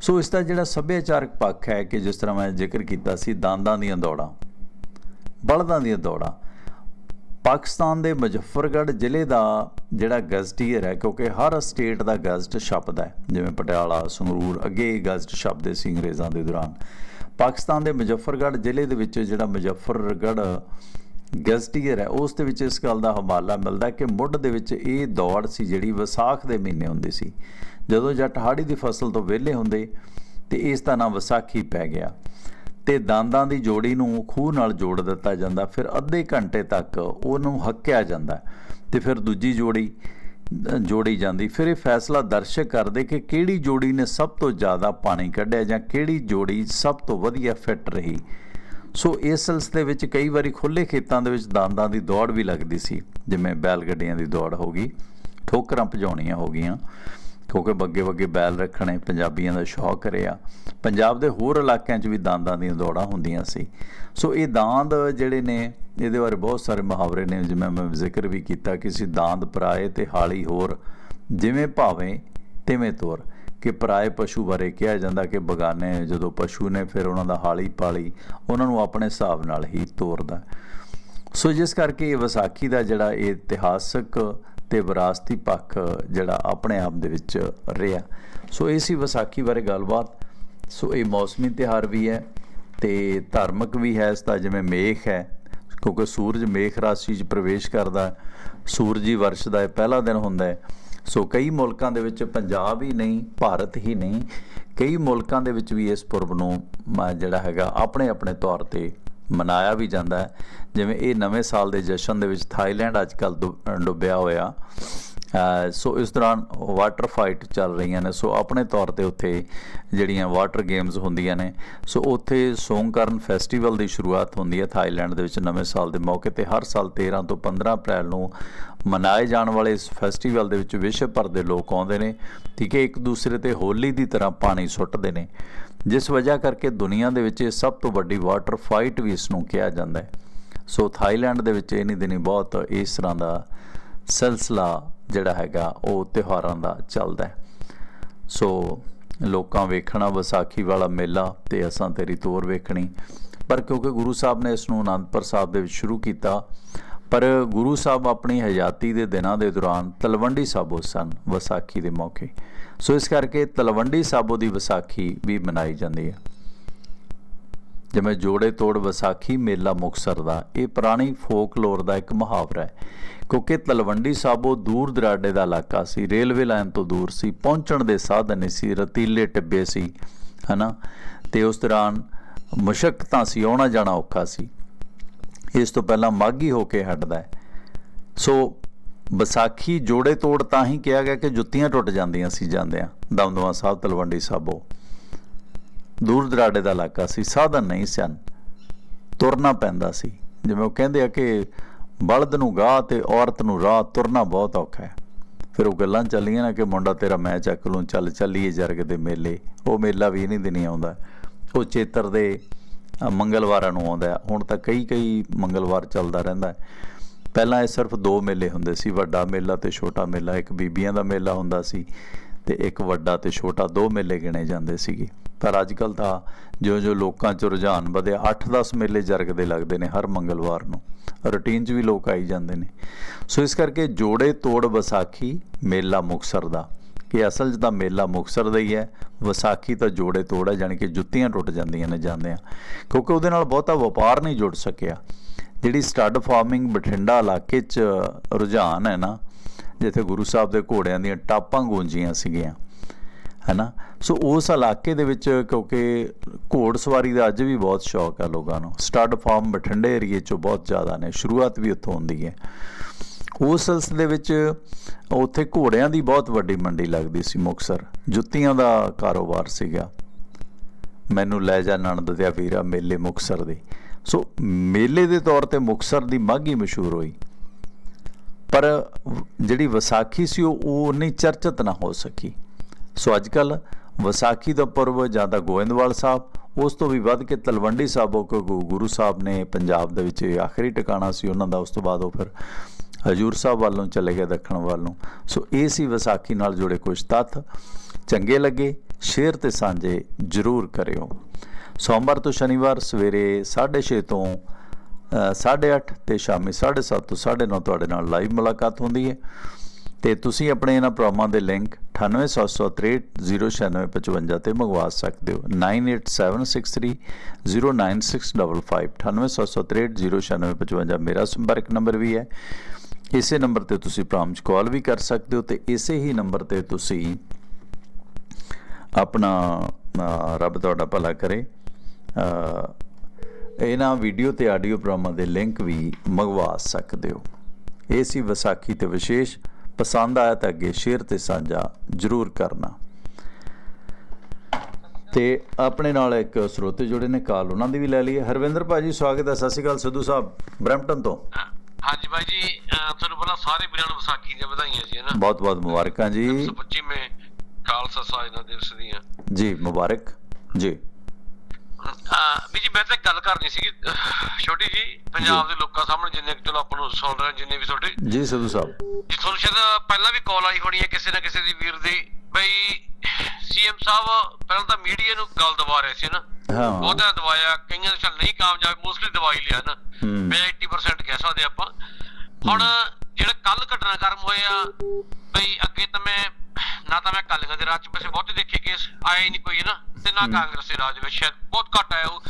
ਸੋ ਇਸ ਦਾ ਜਿਹੜਾ ਸੱਭਿਆਚਾਰਕ ਪੱਖ ਹੈ ਕਿ ਜਿਸ ਤਰ੍ਹਾਂ ਮੈਂ ਜ਼ਿਕਰ ਕੀਤਾ ਸੀ ਦਾੰਦਾਂ ਦੀਆਂ ਦੌੜਾਂ, ਬਲਦਾਂ ਦੀਆਂ ਦੌੜਾਂ, ਪਾਕਿਸਤਾਨ ਦੇ ਮੁਜ਼ੱਫਰਗੜ੍ਹ ਜ਼ਿਲ੍ਹੇ ਦਾ ਜਿਹੜਾ ਗਜ਼ਟੀਅਰ ਹੈ, ਕਿਉਂਕਿ ਹਰ ਸਟੇਟ ਦਾ ਗਜ਼ਟ ਛਪਦਾ ਹੈ। ਜਿਵੇਂ ਪਟਿਆਲਾ, ਸੰਗਰੂਰ ਅੱਗੇ ਗਜ਼ਟ ਛਪਦੇ ਸੀ ਅੰਗਰੇਜ਼ਾਂ ਦੇ ਦੌਰਾਨ। ਪਾਕਿਸਤਾਨ ਦੇ ਮੁਜ਼ੱਫਰਗੜ੍ਹ ਜ਼ਿਲ੍ਹੇ ਦੇ ਵਿੱਚ ਜਿਹੜਾ ਮੁਜ਼ੱਫਰਗੜ੍ਹ ਗੈਸਟੀਅਰ ਹੈ। ਉਸ ਦੇ ਵਿੱਚ ਇਸ ਗੱਲ ਦਾ ਹਵਾਲਾ ਮਿਲਦਾ ਕਿ ਮੁੱਢ ਦੇ ਵਿੱਚ ਇਹ ਦੌੜ ਸੀ ਜਿਹੜੀ ਵਿਸਾਖ ਦੇ ਮਹੀਨੇ ਹੁੰਦੀ ਸੀ। ਜਦੋਂ ਜੱਟ ਹਾੜੀ ਦੀ ਫਸਲ ਤੋਂ ਵਿਹਲੇ ਹੁੰਦੇ ਤੇ ਇਸ ਦਾ ਨਾਮ ਵਿਸਾਖੀ ਪੈ ਗਿਆ। ਤੇ ਦੰਦਾਂ ਦੀ ਜੋੜੀ ਨੂੰ ਖੂਹ ਨਾਲ ਜੋੜ ਦਿੱਤਾ ਜਾਂਦਾ, ਫਿਰ ਅੱਧੇ ਘੰਟੇ ਤੱਕ ਉਹਨੂੰ ਹੱਕਿਆ ਜਾਂਦਾ ਤੇ ਫਿਰ ਦੂਜੀ ਜੋੜੀ ਜੋੜੀ ਜਾਂਦੀ। ਫਿਰ ਇਹ ਫੈਸਲਾ ਦਰਸ਼ਕ ਕਰਦੇ ਕਿ ਕਿਹੜੀ ਜੋੜੀ ਨੇ ਸਭ ਤੋਂ ਜ਼ਿਆਦਾ ਪਾਣੀ ਕੱਢਿਆ ਜਾਂ ਕਿਹੜੀ ਜੋੜੀ ਸਭ ਤੋਂ ਵਧੀਆ ਫਿੱਟ ਰਹੀ। ਸੋ ਇਸ ਸਿਲਸਿਲੇ ਵਿੱਚ ਕਈ ਵਾਰੀ ਖੁੱਲੇ ਖੇਤਾਂ ਦੇ ਵਿੱਚ ਦੰਦਾਂ ਦੀ ਦੌੜ ਵੀ ਲੱਗਦੀ ਸੀ, ਜਿਵੇਂ ਬੈਲ ਗੱਡੀਆਂ ਦੀ ਦੌੜ ਹੋ ਗਈ, ਠੋਕਰਾਂ ਭਜਾਉਣੀਆਂ ਹੋ ਗਈਆਂ, ਕਿਉਂਕਿ ਬੱਗੇ ਬੱਗੇ ਬੈਲ ਰੱਖਣੇ ਪੰਜਾਬੀਆਂ ਦਾ ਸ਼ੌਕ ਰਿਹਾ। ਪੰਜਾਬ ਦੇ ਹੋਰ ਇਲਾਕਿਆਂ 'ਚ ਵੀ ਦਾਂਦਾਂ ਦੀਆਂ ਦੌੜਾਂ ਹੁੰਦੀਆਂ ਸੀ। ਸੋ ਇਹ ਦਾੰਦ ਜਿਹੜੇ ਨੇ, ਇਹਦੇ ਬਾਰੇ ਬਹੁਤ ਸਾਰੇ ਮੁਹਾਵਰੇ ਨੇ, ਜਿਵੇਂ ਮੈਂ ਜ਼ਿਕਰ ਵੀ ਕੀਤਾ ਕਿ ਸੀ ਦਾੰਦ ਪਰਾਏ ਤੇ ਹਾਲੀ ਹੋਰ, ਜਿਵੇਂ ਭਾਵੇਂ ਤਿਵੇਂ ਤੋਰ। ਕਿ ਪਰਾਏ ਪਸ਼ੂ ਬਾਰੇ ਕਿਹਾ ਜਾਂਦਾ ਕਿ ਬਗਾਨੇ ਜਦੋਂ ਪਸ਼ੂ ਨੇ ਫਿਰ ਉਹਨਾਂ ਦਾ ਹਾਲੀ ਪਾਲੀ ਉਹਨਾਂ ਨੂੰ ਆਪਣੇ ਹਿਸਾਬ ਨਾਲ ਹੀ ਤੋਰਦਾ ਸੋ ਜਿਸ ਕਰਕੇ ਇਹ ਵਿਸਾਖੀ ਦਾ ਜਿਹੜਾ ਇਹ ਇਤਿਹਾਸਕ ਤੇ ਵਿਰਾਸਤੀ ਪੱਖ ਜਿਹੜਾ ਆਪਣੇ ਆਪ ਦੇ ਵਿੱਚ ਰਿਹਾ। ਸੋ ਇਹ ਸੀ ਵਿਸਾਖੀ ਬਾਰੇ ਗੱਲਬਾਤ। ਸੋ ਇਹ ਮੌਸਮੀ ਤਿਹਾਰ ਵੀ ਹੈ ਤੇ ਧਾਰਮਿਕ ਵੀ ਹੈ, ਇਸ ਦਾ ਜਿਵੇਂ ਮੇਖ ਹੈ, ਕਿਉਂਕਿ ਸੂਰਜ ਮੇਖ ਰਾਸ਼ੀ 'ਚ ਪ੍ਰਵੇਸ਼ ਕਰਦਾ ਸੂਰਜੀ ਵਰਸ਼ ਦਾ ਇਹ ਪਹਿਲਾ ਦਿਨ ਹੁੰਦਾ ਹੈ। ਸੋ ਕਈ ਮੁਲਕਾਂ ਦੇ ਵਿੱਚ ਪੰਜਾਬ ਹੀ ਨਹੀਂ, ਭਾਰਤ ਹੀ ਨਹੀਂ। ਕਈ ਮੁਲਕਾਂ ਦੇ ਵਿੱਚ ਵੀ ਇਸ ਪੁਰਬ ਨੂੰ ਜਿਹੜਾ ਹੈਗਾ ਆਪਣੇ ਆਪਣੇ ਤੌਰ ਤੇ ਮਨਾਇਆ ਵੀ ਜਾਂਦਾ ਹੈ। ਜਿਵੇਂ ਇਹ ਨਵੇਂ ਸਾਲ ਦੇ ਜਸ਼ਨ ਦੇ ਵਿੱਚ ਥਾਈਲੈਂਡ ਅੱਜ ਕੱਲ ਡੁੱਬਿਆ ਹੋਇਆ। ਸੋ ਇਸ ਦੌਰਾਨ ਵਾਟਰ ਫਾਈਟ ਚੱਲ ਰਹੀਆਂ ਨੇ। ਸੋ ਆਪਣੇ ਤੌਰ ਤੇ ਉੱਥੇ ਜਿਹੜੀਆਂ ਵਾਟਰ ਗੇਮਸ ਹੁੰਦੀਆਂ ਨੇ, ਸੋ ਉੱਥੇ ਸੋਮਕਰਨ ਫੈਸਟੀਵਲ ਦੀ ਸ਼ੁਰੂਆਤ ਹੁੰਦੀ ਹੈ ਥਾਈਲੈਂਡ ਦੇ ਵਿੱਚ ਨਵੇਂ ਸਾਲ ਦੇ ਮੌਕੇ ਤੇ। ਹਰ ਸਾਲ 13 ਤੋਂ 15 ਅਪ੍ਰੈਲ ਨੂੰ ਮਨਾਏ ਜਾਣ ਵਾਲੇ ਇਸ ਫੈਸਟੀਵਲ ਦੇ ਵਿੱਚ ਵਿਸ਼ਵ ਭਰ ਦੇ ਲੋਕ ਆਉਂਦੇ ਨੇ। ਠੀਕ ਹੈ, ਇੱਕ ਦੂਸਰੇ ਤੇ ਹੋਲੀ ਦੀ ਤਰ੍ਹਾਂ ਪਾਣੀ ਸੁੱਟਦੇ ਨੇ। ਜਿਸ ਵਜ੍ਹਾ ਕਰਕੇ ਦੁਨੀਆ ਦੇ ਵਿੱਚ ਇਹ ਸਭ ਤੋਂ ਵੱਡੀ ਵਾਟਰ ਫਾਈਟ ਵੀ ਇਸ ਨੂੰ ਕਿਹਾ ਜਾਂਦਾ ਹੈ। ਸੋ ਥਾਈਲੈਂਡ ਦੇ ਵਿੱਚ ਇਹਨੀ ਦਿਨੀ ਬਹੁਤ ਇਸ ਤਰ੍ਹਾਂ ਦਾ ਸਿਲਸਿਲਾ ਜਿਹੜਾ ਹੈਗਾ, ਉਹ ਤਿਉਹਾਰਾਂ ਦਾ ਚੱਲਦਾ ਹੈ। ਸੋ ਲੋਕਾਂ ਵੇਖਣਾ ਵਿਸਾਖੀ ਵਾਲਾ ਮੇਲਾ ਤੇ ਅਸਾਂ ਤੇਰੀ ਤੋਰ ਵੇਖਣੀ। ਪਰ ਕਿਉਂਕਿ ਗੁਰੂ ਸਾਹਿਬ ਨੇ ਇਸ ਨੂੰ ਅਨੰਦਪੁਰ ਸਾਹਿਬ ਦੇ ਵਿੱਚ ਸ਼ੁਰੂ ਕੀਤਾ ਪਰ ਗੁਰੂ ਸਾਹਿਬ ਆਪਣੀ ਹਯਾਤੀ ਦੇ ਦਿਨਾਂ ਦੇ ਦੌਰਾਨ ਤਲਵੰਡੀ ਸਾਬੋ ਸਨ ਵਿਸਾਖੀ ਦੇ ਮੌਕੇ। ਸੋ ਇਸ ਕਰਕੇ ਤਲਵੰਡੀ ਸਾਬੋ ਦੀ ਵਿਸਾਖੀ ਵੀ ਮਨਾਈ ਜਾਂਦੀ ਹੈ। ਜਿਵੇਂ ਜੋੜੇ ਤੋੜ ਵਿਸਾਖੀ ਮੇਲਾ ਮੁਕਸਰ ਦਾ, ਇਹ ਪੁਰਾਣੀ ਫੋਕਲੋਰ ਦਾ ਇੱਕ ਮੁਹਾਵਰਾ ਹੈ। ਕਿਉਂਕਿ ਤਲਵੰਡੀ ਸਾਬੋ ਦੂਰ ਦਰਾਡੇ ਦਾ ਇਲਾਕਾ ਸੀ, ਰੇਲਵੇ ਲਾਈਨ ਤੋਂ ਦੂਰ ਸੀ, ਪਹੁੰਚਣ ਦੇ ਸਾਧਨ ਨਹੀਂ ਸੀ, ਰਤੀਲੇ ਟਿੱਬੇ ਸੀ, ਹਨਾ? ਤੇ ਉਸ ਦੌਰਾਨ ਮੁਸ਼ਕਲਾਂ ਸੀ, ਆਉਣਾ ਜਾਣਾ ਔਖਾ ਸੀ। ਇਸ ਤੋਂ ਪਹਿਲਾਂ ਮਾਗੀ ਹੋ ਕੇ ਹਟਦਾ ਹੈ। ਸੋ ਵਿਸਾਖੀ ਜੋੜੇ ਤੋੜ ਤਾਂ ਹੀ ਕਿਹਾ ਗਿਆ ਕਿ ਜੁੱਤੀਆਂ ਟੁੱਟ ਜਾਂਦੀਆਂ ਸੀ ਜਾਂਦਿਆਂ। ਦਮਦਮਾ ਸਾਹਿਬ, ਤਲਵੰਡੀ ਸਾਬੋ। ਦੂਰ ਦਰਾਡੇ ਦਾ ਇਲਾਕਾ ਸੀ, ਸਾਧਨ ਨਹੀਂ ਸਨ। ਤੁਰਨਾ ਪੈਂਦਾ ਸੀ। ਜਿਵੇਂ ਉਹ ਕਹਿੰਦੇ ਆ ਕਿ ਬਲਦ ਨੂੰ ਗਾਹ ਤੇ ਔਰਤ ਨੂੰ ਰਾਹ, ਤੁਰਨਾ ਬਹੁਤ ਔਖਾ ਹੈ। ਫਿਰ ਉਹ ਗੱਲਾਂ ਚੱਲੀਆਂ ਨਾ ਕਿ ਮੁੰਡਾ ਤੇਰਾ ਮੈਂ ਚੱਕ ਲੂੰ, ਚੱਲ ਚੱਲੀਏ ਜਰਗ ਦੇ ਮੇਲੇ। ਉਹ ਮੇਲਾ ਵੀ ਨਹੀਂ ਦਿਨੀ ਆਉਂਦਾ। ਉਹ ਚੇਤਰ ਦੇ ਮੰਗਲਵਾਰਾਂ ਨੂੰ ਆਉਂਦਾ ਹੁਣ ਤਾਂ ਕਈ ਕਈ ਮੰਗਲਵਾਰ ਚੱਲਦਾ ਰਹਿੰਦਾ ਪਹਿਲਾਂ ਇਹ ਸਿਰਫ ਦੋ ਮੇਲੇ ਹੁੰਦੇ ਸੀ, ਵੱਡਾ ਮੇਲਾ ਤੇ ਛੋਟਾ ਮੇਲਾ। ਇੱਕ ਬੀਬੀਆਂ ਦਾ ਮੇਲਾ ਹੁੰਦਾ ਸੀ ਤੇ ਇੱਕ ਵੱਡਾ ਤੇ ਛੋਟਾ ਦੋ ਮੇਲੇ ਗਿਣੇ ਜਾਂਦੇ ਸੀਗੇ। ਪਰ ਅੱਜ ਕੱਲ ਤਾਂ ਜਿਉਂ-ਜਿਉਂ ਲੋਕਾਂ 'ਚ ਰੁਝਾਨ ਵਧਿਆ 8-10 ਮੇਲੇ ਜਰਗਦੇ ਲੱਗਦੇ ਨੇ ਹਰ ਮੰਗਲਵਾਰ ਨੂੰ। ਰੁਟੀਨ 'ਚ ਵੀ ਲੋਕ ਆਈ ਜਾਂਦੇ ਨੇ। ਸੋ ਇਸ ਕਰਕੇ ਜੋੜੇ ਤੋੜ ਵਿਸਾਖੀ ਮੇਲਾ ਮੁਕਸਰ ਦਾ। ਕਿ ਅਸਲ 'ਚ ਤਾਂ ਮੇਲਾ ਮੁਕਸਰ ਦਾ ਹੀ ਹੈ। ਵਿਸਾਖੀ ਤਾਂ ਜੋੜੇ ਤੋੜ ਹੈ ਜਾਣੀ ਕਿ ਜੁੱਤੀਆਂ ਟੁੱਟ ਜਾਂਦੀਆਂ ਨੇ ਜਾਂਦਿਆਂ ਕਿਉਂਕਿ ਉਹਦੇ ਨਾਲ ਬਹੁਤਾ ਵਪਾਰ ਨਹੀਂ ਜੁੜ ਸਕਿਆ। ਜਿਹੜੀ ਸਟੱਡ ਫਾਰਮਿੰਗ ਬਠਿੰਡਾ ਇਲਾਕੇ 'ਚ ਰੁਝਾਨ ਹੈ ਨਾ, ਜਿੱਥੇ ਗੁਰੂ ਸਾਹਿਬ ਦੇ ਘੋੜਿਆਂ ਦੀਆਂ ਟਾਪਾਂ ਗੂੰਜੀਆਂ ਸੀਗੀਆਂ ਹੈਨਾ ਸੋ ਉਸ ਇਲਾਕੇ ਦੇ ਵਿੱਚ ਕਿਉਂਕਿ ਘੋੜ ਸਵਾਰੀ ਦਾ ਅੱਜ ਵੀ ਬਹੁਤ ਸ਼ੌਕ ਹੈ ਲੋਕਾਂ ਨੂੰ। ਸਟੱਡ ਫਾਰਮ ਬਠਿੰਡੇ ਏਰੀਏ 'ਚੋਂ ਬਹੁਤ ਜ਼ਿਆਦਾ ਨੇ। ਸ਼ੁਰੂਆਤ ਵੀ ਉੱਥੋਂ ਹੁੰਦੀ ਹੈ। ਉਸ ਸਿਲਸਿਲੇ ਵਿੱਚ ਉੱਥੇ ਘੋੜਿਆਂ ਦੀ ਬਹੁਤ ਵੱਡੀ ਮੰਡੀ ਲੱਗਦੀ ਸੀ ਮੁਕਸਰ ਜੁੱਤੀਆਂ ਦਾ ਕਾਰੋਬਾਰ ਸੀਗਾ। ਮੈਨੂੰ ਲੈ ਜਾ ਨਣਦ ਤੇ ਵੀਰਾ ਮੇਲੇ ਮੁਕਸਰ ਦੇ। ਸੋ ਮੇਲੇ ਦੇ ਤੌਰ ਤੇ ਮੁਕਸਰ ਦੀ ਮਾਘੀ ਮਸ਼ਹੂਰ ਹੋਈ। ਪਰ ਜਿਹੜੀ ਵਿਸਾਖੀ ਸੀ ਉਹ ਉਹ ਉਨੀ ਚਰਚਿਤ ਨਾ ਹੋ ਸਕੀ। ਸੋ ਅੱਜ ਕੱਲ ਵਿਸਾਖੀ ਦਾ ਪਰਵ ਜਾਂ ਤਾਂ ਗੋਇੰਦਵਾਲ ਸਾਹਿਬ, ਉਸ ਤੋਂ ਵੀ ਵੱਧ ਕੇ ਤਲਵੰਡੀ ਸਾਬੋ ਕੋ ਗੁਰੂ ਸਾਹਿਬ ਨੇ ਪੰਜਾਬ ਦੇ ਵਿੱਚ ਆਖਰੀ ਟਿਕਾਣਾ ਸੀ, ਉਹਨਾਂ ਦਾ ਉਸ ਤੋਂ ਬਾਅਦ ਉਹ ਫਿਰ ਹਜੂਰ ਸਾਹਿਬ ਵੱਲ ਨੂੰ ਚਲੇ ਗਏ ਦੱਖਣ ਵੱਲ ਨੂੰ। ਸੋ ਇਹ ਸੀ ਵਿਸਾਖੀ ਨਾਲ ਜੁੜੇ ਕੁਝ ਤੱਥ। ਚੰਗੇ ਲੱਗੇ ਸ਼ੇਅਰ ਤੇ ਸਾਂਝੇ ਜ਼ਰੂਰ ਕਰਿਓ। ਸੋਮਵਾਰ ਤੋਂ ਸ਼ਨੀਵਾਰ ਸਵੇਰੇ 6:30 ਤੋਂ ਅ, 8:30 ਤੇ ਸ਼ਾਮੀ 7:30 ਤੋਂ 9:30 ਤੁਹਾਡੇ ਨਾਲ ਲਾਈਵ ਮੁਲਾਕਾਤ ਹੁੰਦੀ ਹੈ। ਤੇ ਤੁਸੀਂ ਆਪਣੇ ਇਹਨਾਂ ਪ੍ਰੋਗਰਾਮਾਂ ਦੇ ਲਿੰਕ 9876309655 ਤੇ ਮੰਗਵਾ ਸਕਦੇ ਹੋ। 9876309655 9876309655 ਮੇਰਾ ਸੰਪਰਕ ਨੰਬਰ ਵੀ ਹੈ। ਇਸੇ ਨੰਬਰ ਤੇ ਤੁਸੀਂ ਪ੍ਰੋਗਰਾਮ 'ਚ ਕਾਲ ਵੀ ਕਰ ਸਕਦੇ ਹੋ ਤੇ ਇਸੇ ਹੀ ਨੰਬਰ ਤੇ ਤੁਸੀਂ ਆਪਣਾ ਰੱਬ ਤੁਹਾਡਾ ਭਲਾ ਕਰੇ। ਇਹਨਾਂ ਵੀਡੀਓ ਤੇ ਆਡੀਓ ਪ੍ਰੋਗਰਾਮਾਂ ਦੇ ਲਿੰਕ ਵੀ ਮੰਗਵਾ ਸਕਦੇ ਹੋ। ਇਹ ਸੀ ਵਿਸਾਖੀ ਤੇ ਵਿਸ਼ੇਸ਼। ਪਸੰਦ ਆਇਆ ਤਾਂ ਅੱਗੇ ਸ਼ੇਅਰ ਤੇ ਸਾਂਝਾ ਜ਼ਰੂਰ ਕਰਨਾ। ਤੇ ਆਪਣੇ ਨਾਲ ਇੱਕ ਸਰੋਤੇ ਜੁੜੇ ਨੇ, ਕਾਲ ਉਹਨਾਂ ਦੀ ਵੀ ਲੈ ਲਈਏ। ਹਰਵਿੰਦਰ ਭਾਜੀ, ਸਵਾਗਤ ਹੈ। ਸਤਿ ਸ਼੍ਰੀ ਅਕਾਲ ਸਿੱਧੂ ਸਾਹਿਬ, ਬਰੈਂਪਟਨ ਤੋਂ। ਹਾਂਜੀ ਬਾਈ ਜੀ ਤੁਹਾਨੂੰ ਪਹਿਲਾਂ ਸਾਰੇ ਵੀਰਾਂ ਨੂੰ ਵਿਸਾਖੀ ਦੀਆਂ ਵਧਾਈਆਂ ਜੀ ਹਨਾ? ਬਹੁਤ ਬਹੁਤ ਮੁਬਾਰਕਾਂ ਜੀ। 125ਵੇਂ ਖਾਲਸਾ ਸਾਜਨਾ ਦਿਵਸ ਦੀਆਂ। ਜੀ ਮੁਬਾਰਕ। ਜੀ। ਵੀ ਜੀ ਮੈਂ ਤਾਂ ਗੱਲ ਕਰਨੀ ਸੀਗੀ। ਛੋਟੀ ਜੀ ਪੰਜਾਬ ਦੇ ਲੋਕਾਂ ਸਾਹਮਣੇ ਜਿੰਨੇ ਕੁ ਚਲੋ ਆਪਾਂ ਨੂੰ ਸੁਣ ਰਹੇ ਜਿੰਨੇ ਵੀ ਤੁਹਾਡੇ। ਜੀ ਸਿੱਧੂ ਸਾਹਿਬ। ਜੀ ਤੁਹਾਨੂੰ ਸ਼ਾਇਦ ਪਹਿਲਾਂ ਵੀ ਕਾਲ ਆਈ ਹੋਣੀ ਹੈ ਕਿਸੇ ਨਾ ਕਿਸੇ ਦੀ ਵੀਰ ਦੀ। ਬਈ ਸੀਐਮ ਸਾਹਿਬ ਪਹਿਲਾਂ ਤਾਂ ਮੀਡੀਆ ਨੂੰ ਗੱਲ ਦਵਾ ਰਹੇ ਸੀ ਨਾ। ਹਾਂ। ਬਹੁਤਾ ਦਵਾਇਆ ਕਈਆਂ ਚੱਲ ਨਹੀਂ ਕਾਮਯਾਬ ਮੋਸਟਲੀ ਦਵਾਈ ਲਿਆ ਨਾ। ਮੈਂ 80% ਕਹਿ ਸਕਦੇ ਆਪਾਂ। ਹੁਣ ਜਿਹੜਾ ਕੱਲ ਘਟਨਾਕ੍ਰਮ ਹੋਇਆ ਬਈ ਅੱਗੇ ਤਾਂ ਮੈਂ ਨਾ ਤਾਂ ਮੈਂ ਕਾਲੀਆਂ ਦੇ ਰਾਜ ਚ ਵੈਸੇ ਬਹੁਤੇ ਦੇਖੇ ਕੇਸ ਆਇਆ ਹੀ ਨਹੀਂ ਕੋਈ ਨਾ? ਤੇ ਨਾ ਕਾਂਗਰਸ ਦੇ ਰਾਜ ਵਿੱਚ ਸ਼ਾਇਦ ਬਹੁਤ ਘੱਟ ਆਇਆ ਉਹ।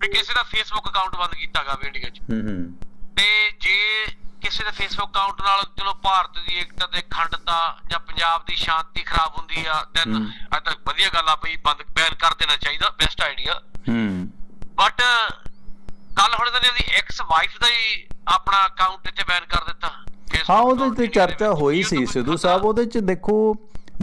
ਵੀ ਕਿਸੇ ਦਾ ਫੇਸਬੁੱਕ ਅਕਾਊਂਟ ਬੰਦ ਕੀਤਾ ਗਾ ਇੰਡੀਆ 'ਚ। ਹੂੰ ਹੂੰ। ਤੇ ਜੇ ਕਿਸੇ ਦੇ ਫੇਸਬੁੱਕ ਅਕਾਊਂਟ ਨਾਲ ਚਲੋ ਭਾਰਤ ਦੀ ਏਕਤਾ ਤੇ ਅਖੰਡਤਾ ਜਾਂ ਪੰਜਾਬ ਦੀ ਸ਼ਾਂਤੀ ਖਰਾਬ ਹੁੰਦੀ ਆ ਦੈਨ। ਅੱਜ ਤੱਕ ਵਧੀਆ ਗੱਲ ਆ ਬਈ ਬੰਦ ਬੈਨ ਕਰ ਦੇਣਾ ਚਾਹੀਦਾ ਬੈਸਟ ਆਈਡੀਆ ਹੂੰ ਬਟ ਕੱਲ ਹੁਣ ਇਹਨਾਂ ਉਹਦੀ ਐਕਸ ਵਾਈਫ ਦਾ ਹੀ ਆਪਣਾ ਅਕਾਊਂਟ ਇੱਥੇ ਬੈਨ ਕਰ ਦਿੱਤਾ ਹਾਂ ਉਹਦੇ ਤੇ ਦੇ ਚਰਚਾ। ਹੋਈ ਤਾਂ ਸੀ ਸਿੱਧੂ। ਸਾਹਿਬ ਉਹਦੇ ਚ ਦੇਖੋ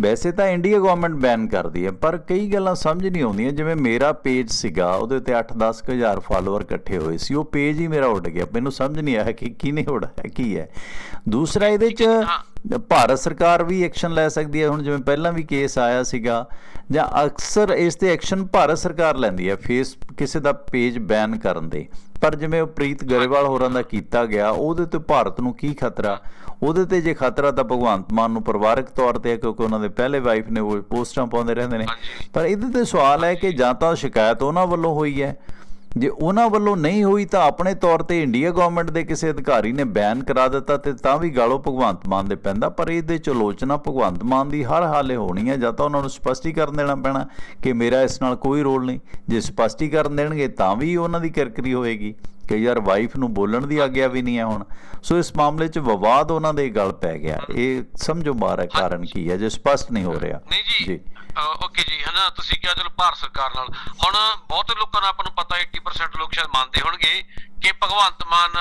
ਵੈਸੇ ਤਾਂ ਇੰਡੀਆ ਗਵਰਨਮੈਂਟ ਬੈਨ ਕਰਦੀ ਹੈ, ਪਰ ਕਈ ਗੱਲਾਂ ਸਮਝ ਨਹੀਂ ਆਉਂਦੀਆਂ, ਜਿਵੇਂ ਮੇਰਾ ਪੇਜ ਸੀਗਾ, ਉਹਦੇ ਤੇ 8-10 ਹਜ਼ਾਰ ਫਾਲੋਅਰ ਇਕੱਠੇ ਹੋਏ ਸੀ, ਉਹ ਪੇਜ ਹੀ ਮੇਰਾ ਉੱਡ ਗਿਆ। ਮੈਨੂੰ ਸਮਝ ਨਹੀਂ ਆਇਆ ਕਿ ਕੀ ਨਹੀਂ ਉੱਡਿਆ ਕੀ ਹੈ। ਦੂਸਰਾ ਇਹਦੇ ਚ ਭਾਰਤ ਸਰਕਾਰ ਵੀ ਐਕਸ਼ਨ ਲੈ ਸਕਦੀ ਹੈ। ਹੁਣ ਜਿਵੇਂ ਪਹਿਲਾਂ ਵੀ ਕੇਸ ਆਇਆ ਸੀਗਾ ਜਾਂ ਅਕਸਰ ਇਸ ਤੇ ਐਕਸ਼ਨ ਭਾਰਤ ਸਰਕਾਰ ਲੈਂਦੀ ਹੈ ਫੇਸ ਕਿਸੇ ਦਾ ਪੇਜ ਬੈਨ ਕਰਨ ਦੇ। ਪਰ ਜਿਵੇਂ ਉਹ ਪ੍ਰੀਤ ਗਰੇਵਾਲ ਹੋਰਾਂ ਦਾ ਕੀਤਾ ਗਿਆ ਉਹਦੇ ਤੇ ਭਾਰਤ ਨੂੰ ਕੀ ਖਤਰਾ? ਉਹਦੇ ਤੇ ਜੇ ਖਤਰਾ ਤਾਂ ਭਗਵੰਤ ਮਾਨ ਨੂੰ ਪਰਿਵਾਰਕ ਤੌਰ ਤੇ ਹੈ ਕਿਉਂਕਿ ਉਹਨਾਂ ਦੇ ਪਹਿਲੇ ਵਾਈਫ ਨੇ ਉਹ ਪੋਸਟਾਂ ਪਾਉਂਦੇ ਰਹਿੰਦੇ ਨੇ। ਪਰ ਇਹਦੇ ਤੇ ਸਵਾਲ ਹੈ ਕਿ ਜਾਂ ਤਾਂ ਸ਼ਿਕਾਇਤ ਉਹਨਾਂ ਵੱਲੋਂ ਹੋਈ ਹੈ ਜੇ ਉਹਨਾਂ ਵੱਲੋਂ ਨਹੀਂ ਹੋਈ ਤਾਂ ਆਪਣੇ ਤੌਰ ਤੇ ਇੰਡੀਆ ਗਵਰਨਮੈਂਟ ਦੇ ਕਿਸੇ ਅਧਿਕਾਰੀ ਨੇ ਬੈਨ ਕਰਾ ਦਿੱਤਾ ਤੇ ਤਾਂ ਵੀ ਗਾਲੋ ਭਗਵੰਤ ਮਾਨ ਦੇ ਪੈਂਦਾ ਪਰ ਇਹਦੇ ਚ ਆਲੋਚਨਾ ਭਗਵੰਤ ਮਾਨ ਦੀ ਹਰ ਹਾਲੇ ਹੋਣੀ ਹੈ ਜਾਂ ਤਾਂ ਉਹਨਾਂ ਨੂੰ ਸਪਸ਼ਟੀਕਰਨ ਦੇਣਾ ਪੈਣਾ ਕਿ ਮੇਰਾ ਇਸ ਨਾਲ ਕੋਈ ਰੋਲ ਨਹੀਂ। ਜੇ ਸਪਸ਼ਟੀਕਰਨ ਦੇਣਗੇ ਤਾਂ ਵੀ ਉਹਨਾਂ ਦੀ ਕਿਰਕਰੀ ਹੋਏਗੀ। ਕਿ ਯਾਰ ਵਾਈਫ ਨੂੰ ਬੋਲਣ ਦੀ ਆਗਿਆ ਵੀ ਨਹੀਂ ਹੈ ਹੁਣ। ਸੋ ਇਸ ਮਾਮਲੇ 'ਚ ਵਿਵਾਦ ਉਹਨਾਂ ਦੇ ਗਲ ਪੈ ਗਿਆ। ਇਹ ਸਮਝੋ ਮਾਰਾ ਕਾਰਨ ਕੀ ਹੈ ਜੇ ਸਪਸ਼ਟ ਨਹੀਂ ਹੋ ਰਿਹਾ। ਜੀ। ਓਕੇ ਜੀ ਹਨਾ ਤੁਸੀਂ ਕਿਹਾ ਚਲੋ ਭਾਰਤ ਸਰਕਾਰ ਨਾਲ। ਹੁਣ ਬਹੁਤ ਲੋਕਾਂ ਨੂੰ ਆਪਾਂ ਨੂੰ ਪਤਾ 80% ਲੋਕ ਸ਼ਾਇਦ ਮੰਨਦੇ ਹੋਣਗੇ ਕਿ ਭਗਵੰਤ ਮਾਨ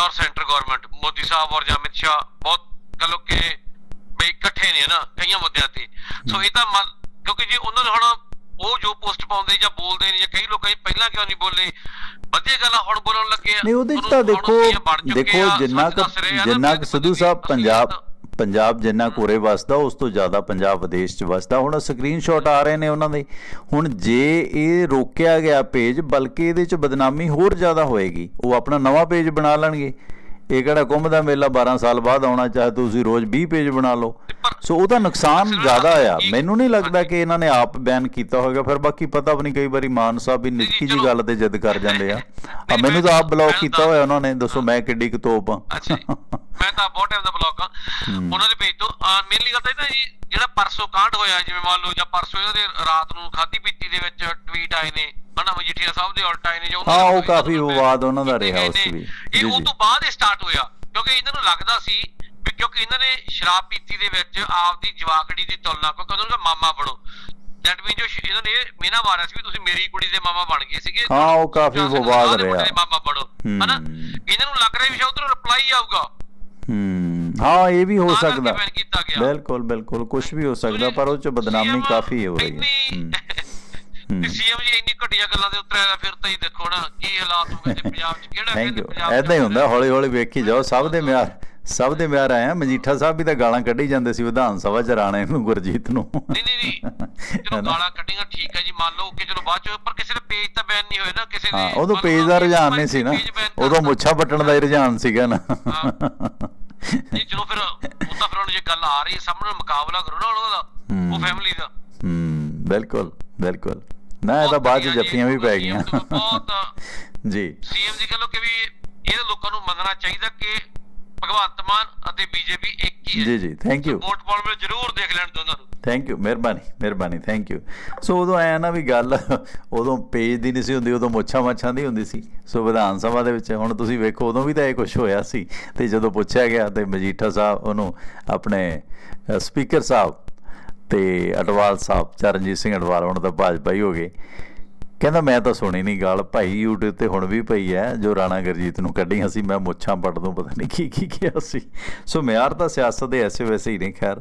ਔਰ ਸੈਂਟਰ ਗਵਰਨਮੈਂਟ ਮੋਦੀ ਸਾਹਿਬ ਔਰ ਅਮਿਤ ਸ਼ਾਹ ਬਹੁਤ ਕਹ ਕਿ ਬਈ ਇਕੱਠੇ ਨੇ ਨਾ ਕਈਆਂ ਮੁੱਦਿਆਂ ਤੇ। ਸੋ ਇਹ ਤਾਂ ਮੰਨ- ਕਿਉਂਕਿ ਜੇ ਉਹਨਾਂ ਨੇ ਹੁਣ ਉਹ ਜੋ ਪੋਸਟ ਪਾਉਂਦੇ ਜਾਂ ਬੋਲਦੇ ਨੇ ਜਾਂ ਕਈ ਲੋਕਾਂ ਜੀ ਪਹਿਲਾਂ ਕਿਉਂ ਨਹੀਂ ਬੋਲੇ? ਵਧੀਆ ਗੱਲ ਹੁਣ ਬੋਲਣ ਲੱਗੇ ਨਹੀਂ ਉਹਦੇ ਤਾਂ ਦੇਖੋ ਦੇਖੋ ਜਿੰਨਾ ਕੁ ਜਿੰਨਾ ਕੁ ਸਿੱਧੂ ਸਾਹਿਬ ਪੰਜਾਬ ਪੰਜਾਬ ਜਿੰਨਾ ਕੋਰੇ ਵਸਦਾ ਉਸ ਤੋਂ ਜ਼ਿਆਦਾ ਪੰਜਾਬ ਵਿਦੇਸ਼ 'ਚ ਵਸਦਾ। ਹੁਣ ਸਕਰੀਨਸ਼ਾਟ ਆ ਰਹੇ ਨੇ ਉਹਨਾਂ ਦੇ। ਹੁਣ ਜੇ ਇਹ ਰੋਕਿਆ ਗਿਆ ਪੇਜ ਬਲਕਿ ਇਹਦੇ 'ਚ ਬਦਨਾਮੀ ਹੋਰ ਜ਼ਿਆਦਾ ਹੋਏਗੀ ਉਹ ਆਪਣਾ ਨਵਾਂ ਪੇਜ ਬਣਾ ਲੈਣਗੇ। ਇਹ ਕਿਹੜਾ ਕੁੰਭ ਦਾ ਮੇਲਾ 12 ਸਾਲ ਬਾਅਦ ਆਉਣਾ ਚਾਹੇ ਤੁਸੀਂ ਰੋਜ਼ 20 ਪੇਜ ਬਣਾ ਲਓ। ਸੋ ਉਹਦਾ ਨੁਕਸਾਨ ਜ਼ਿਆਦਾ ਆ। ਮੈਨੂੰ ਨਹੀਂ ਲੱਗਦਾ ਕਿ ਇਹਨਾਂ ਨੇ ਆਪ ਬੈਨ ਕੀਤਾ ਹੋਵੇਗਾ। ਫਿਰ ਬਾਕੀ ਪਤਾ ਵੀ ਨਹੀਂ ਕਈ ਵਾਰੀ ਮਾਨ ਸਾਹਿਬ ਵੀ ਨਿੱਕੀ ਜੀ ਗੱਲ ਤੇ ਜਿੱਦ ਕਰ ਜਾਂਦੇ ਆ। ਆ ਮੈਨੂੰ ਤਾਂ ਆਪ ਬਲੌਕ ਕੀਤਾ ਹੋਇਆ ਉਹਨਾਂ ਨੇ। ਦੱਸੋ ਮੈਂ ਕਿੱਡੀ ਕੁ ਤੋਪ ਆ। ਅੱਛਾ ਮੈਂ ਤਾਂ ਬਹੁਤ ਟਾਈਮ ਦਾ ਬਲੌਕ ਆ। ਉਹਨਾਂ ਦੇ ਪੇਜ ਤੋਂ। ਮੇਨਲੀ ਗੱਲ ਤਾਂ ਇਹ ਨਾ ਜੀ ਜਿਹੜਾ ਪਰਸੋਂ ਕਾਂਡ ਹੋਇਆ ਜਿਵੇਂ ਮੰਨ ਲਓ ਜਾਂ ਪਰਸੋਂ ਇਹਨਾਂ ਦੇ ਰਾਤ ਨੂੰ ਖਾਦੀ ਪੀਤੀ ਦੇ ਵਿੱਚ ਟਵੀਟ ਆਏ ਨੇ। ਹਨਾ ਮਜੀਠੀਆ ਸਾਹਿਬ ਦੇ ਉਲਟ ਆਏ ਨੇ ਜੋ ਹਾਂ, ਉਹ ਕਾਫੀ ਵਿਵਾਦ ਉਹਨਾਂ ਦਾ ਰਿਹਾ ਉਸ ਵੀ। ਇਹ ਉਹ। ਤੋਂ ਬਾਅਦ ਇਹ ਸਟਾਰਟ ਹੋਇਆ ਕਿਉਂਕਿ ਇਹਨਾਂ ਨੂੰ ਲੱਗਦਾ ਸੀ ਕਿਉਂਕਿ ਇਹਨਾਂ ਨੇ ਸ਼ਰਾਬ ਪੀਤੀ ਦੇ ਵਿੱਚ ਆਪਦੀ ਜਵਾਕੜੀ ਦੀ ਤੁਲਨਾ ਕਿਉਂਕਿ ਉਹਨਾਂ ਦਾ ਮਾਮਾ ਬਣੋ ਦੈਟ ਮੀਨ ਜੋ ਇਹਨਾਂ ਨੇ ਮੇਨਾ ਮਾਰਿਆ ਸੀ ਵੀ ਤੁਸੀਂ ਮੇਰੀ ਕੁੜੀ ਦੇ ਮਾਮਾ ਬਣ ਗਏ ਸੀਗੇ ਹਾਂ, ਉਹ ਕਾਫੀ ਵਿਵਾਦ ਰਿਹਾ। ਮਾਮਾ ਬਣੋ ਹਨਾ। ਇਹਨਾਂ ਨੂੰ ਲੱਗ ਰਿਹਾ ਵੀ ਸ਼ਾਇਦ ਉਧਰੋਂ ਰਿਪਲਾਈ ਆਊਗਾ ਹੂੰ ਹਾਂ ਇਹ ਵੀ ਹੋ ਸਕਦਾ। ਬਿਲਕੁਲ ਬਿਲਕੁਲ ਕੁਝ ਵੀ ਹੋ ਸਕਦਾ ਪਰ ਉਹ 'ਚ ਬਦਨਾਮੀ ਕਾਫੀ ਹੋ ਰਹੀ ਹੂੰ। ਤੇ ਸੀਐਮ ਜੀ ਇੰਨੀ ਘਟੀਆ ਗੱਲਾਂ ਦੇ ਉੱਤਰ ਆਇਆ ਫਿਰ ਤਾਂ ਹੀ ਦੇਖੋ ਨਾ ਕੀ ਹਾਲਾਤ ਹੋ ਗਏ ਤੇ ਪੰਜਾਬ 'ਚ ਕਿਹੜਾ ਕਹਿੰਦੇ ਪੰਜਾਬ ਐਦਾਂ ਹੀ ਹੁੰਦਾ ਹੌਲੀ ਹੌਲੀ ਵੇਖੀ ਜਾਓ ਸਭ ਦੇ ਮਿਆਰ ਸਭ ਦੇ ਮਿਆਰ ਆਏ ਆ। ਮਜੀਠਾ ਸਾਹਿਬ ਵੀ ਤਾਂ ਗਾਲਾਂ ਕੱਢੀ ਜਾਂਦੇ ਸੀ ਵਿਧਾਨ ਸਭਾ ਚ ਰਾਣੇ ਨੂੰ ਗੁਰਜੀਤ ਨੂੰ। ਨਹੀਂ ਨਹੀਂ ਨਹੀਂ ਚਲੋ? ਗਾਲਾਂ ਕੱਢੀਆਂ ਠੀਕ ਹੈ ਜੀ ਮੰਨ ਲਓ ਕਿ ਚਲੋ ਬਾਅਦ ਚ ਪਰ ਕਿਸੇ ਦੇ ਪੇਜ ਤਾਂ ਬੈਨ ਨਹੀਂ ਹੋਏ ਨਾ ਕਿਸੇ ਦੇ ਹਾਂ ਉਦੋਂ ਪੇਜ ਦਾ ਰੁਝਾਨ ਨਹੀਂ ਸੀ ਨਾ। ਉਦੋਂ। ਮੁੱਛਾਂ ਪੱਟਣ ਦਾ ਹੀ ਰੁਝਾਨ ਸੀਗਾ ਨਾ। ਨਹੀਂ ਚਲੋ ਫਿਰ ਉਹ ਤਾਂ ਫਿਰ ਹੁਣ ਜੇ ਗੱਲ ਆ ਰਹੀ ਹੈ ਸਾਹਮਣੇ ਮੁਕਾਬਲਾ ਕਰੋ ਨਾ ਉਹਨਾਂ ਦਾ ਉਹ। ਫੈਮਿਲੀ ਦਾ। ਹੂੰ ਬਿਲਕੁਲ ਬਿਲਕੁਲ। ਨਾ ਇਹ ਤਾਂ ਬਾਅਦ ਚ ਜੱਫੀਆਂ ਵੀ ਪੈ ਗਈਆਂ। ਬਹੁਤ [laughs] ਜੀ। ਸੀਐਮ ਜੀ ਕਹ ਲੋ ਕਿ ਵੀ ਇਹ ਲੋਕਾਂ ਨੂੰ ਮੰਨਣਾ ਚਾਹੀਦਾ ਕਿ ਭਗਵੰਤ ਮਾਨ ਅਤੇ ਬੀਜੇਪੀ ਇੱਕ ਹੀ ਹੈ। ਜੀ ਜੀ ਥੈਂਕ ਯੂ ਵੋਟ ਪਾਉਣ ਵੇਲੇ ਜ਼ਰੂਰ ਦੇਖ ਲੈਣ ਦੋਨਾਂ ਨੂੰ। ਥੈਂਕ ਯੂ ਮਿਹਰਬਾਨੀ ਮਿਹਰਬਾਨੀ ਥੈਂਕ ਯੂ ਸੋ ਉਦੋਂ ਆਇਆ ਨਾ ਵੀ ਗੱਲ [laughs] ਉਦੋਂ ਪੇਜ ਦੀ ਨਹੀਂ ਸੀ ਹੁੰਦੀ ਉਦੋਂ ਮੁੱਛਾਂ ਮੱਛਾਂ ਦੀ ਹੁੰਦੀ ਸੀ। ਸੋ ਵਿਧਾਨ ਸਭਾ ਦੇ ਵਿੱਚ ਹੁਣ ਤੁਸੀਂ ਵੇਖੋ ਉਦੋਂ ਵੀ ਤਾਂ ਇਹ ਕੁਝ ਹੋਇਆ ਸੀ। ਤੇ ਜਦੋਂ ਪੁੱਛਿਆ ਗਿਆ ਤੇ ਮਜੀਠਾ ਸਾਹਿਬ ਉਹਨੂੰ ਆਪਣੇ ਸਪੀਕਰ ਸਾਹਿਬ ਤੇ ਅਡਵਾਲ ਸਾਹਿਬ, ਚਰਨਜੀਤ ਸਿੰਘ ਅਡਵਾਲ ਹੁਣ ਤਾਂ ਭਾਜਪਾ ਹੀ ਹੋ ਗਏ। ਕਹਿੰਦਾ, ਮੈਂ ਤਾਂ ਸੁਣੀ ਨਹੀਂ ਗੱਲ, ਭਾਈ YouTube ਤੇ ਹੁਣ ਵੀ ਪਈ ਹੈ, ਜੋ ਰਾਣਾ ਗੁਰਜੀਤ ਨੂੰ ਕੱਢੀਆਂ ਸੀ, ਮੈਂ ਮੁੱਛਾਂ ਪੱਟ ਦੂੰ, ਪਤਾ ਨਹੀਂ ਕੀ ਕੀ ਕਿਹਾ ਸੀ। ਸੋ ਮਿਆਰ ਤਾਂ ਸਿਆਸਤ ਦੇ ਐਸੇ ਵੈਸੇ ਹੀ ਨਹੀਂ ਖੈਰ।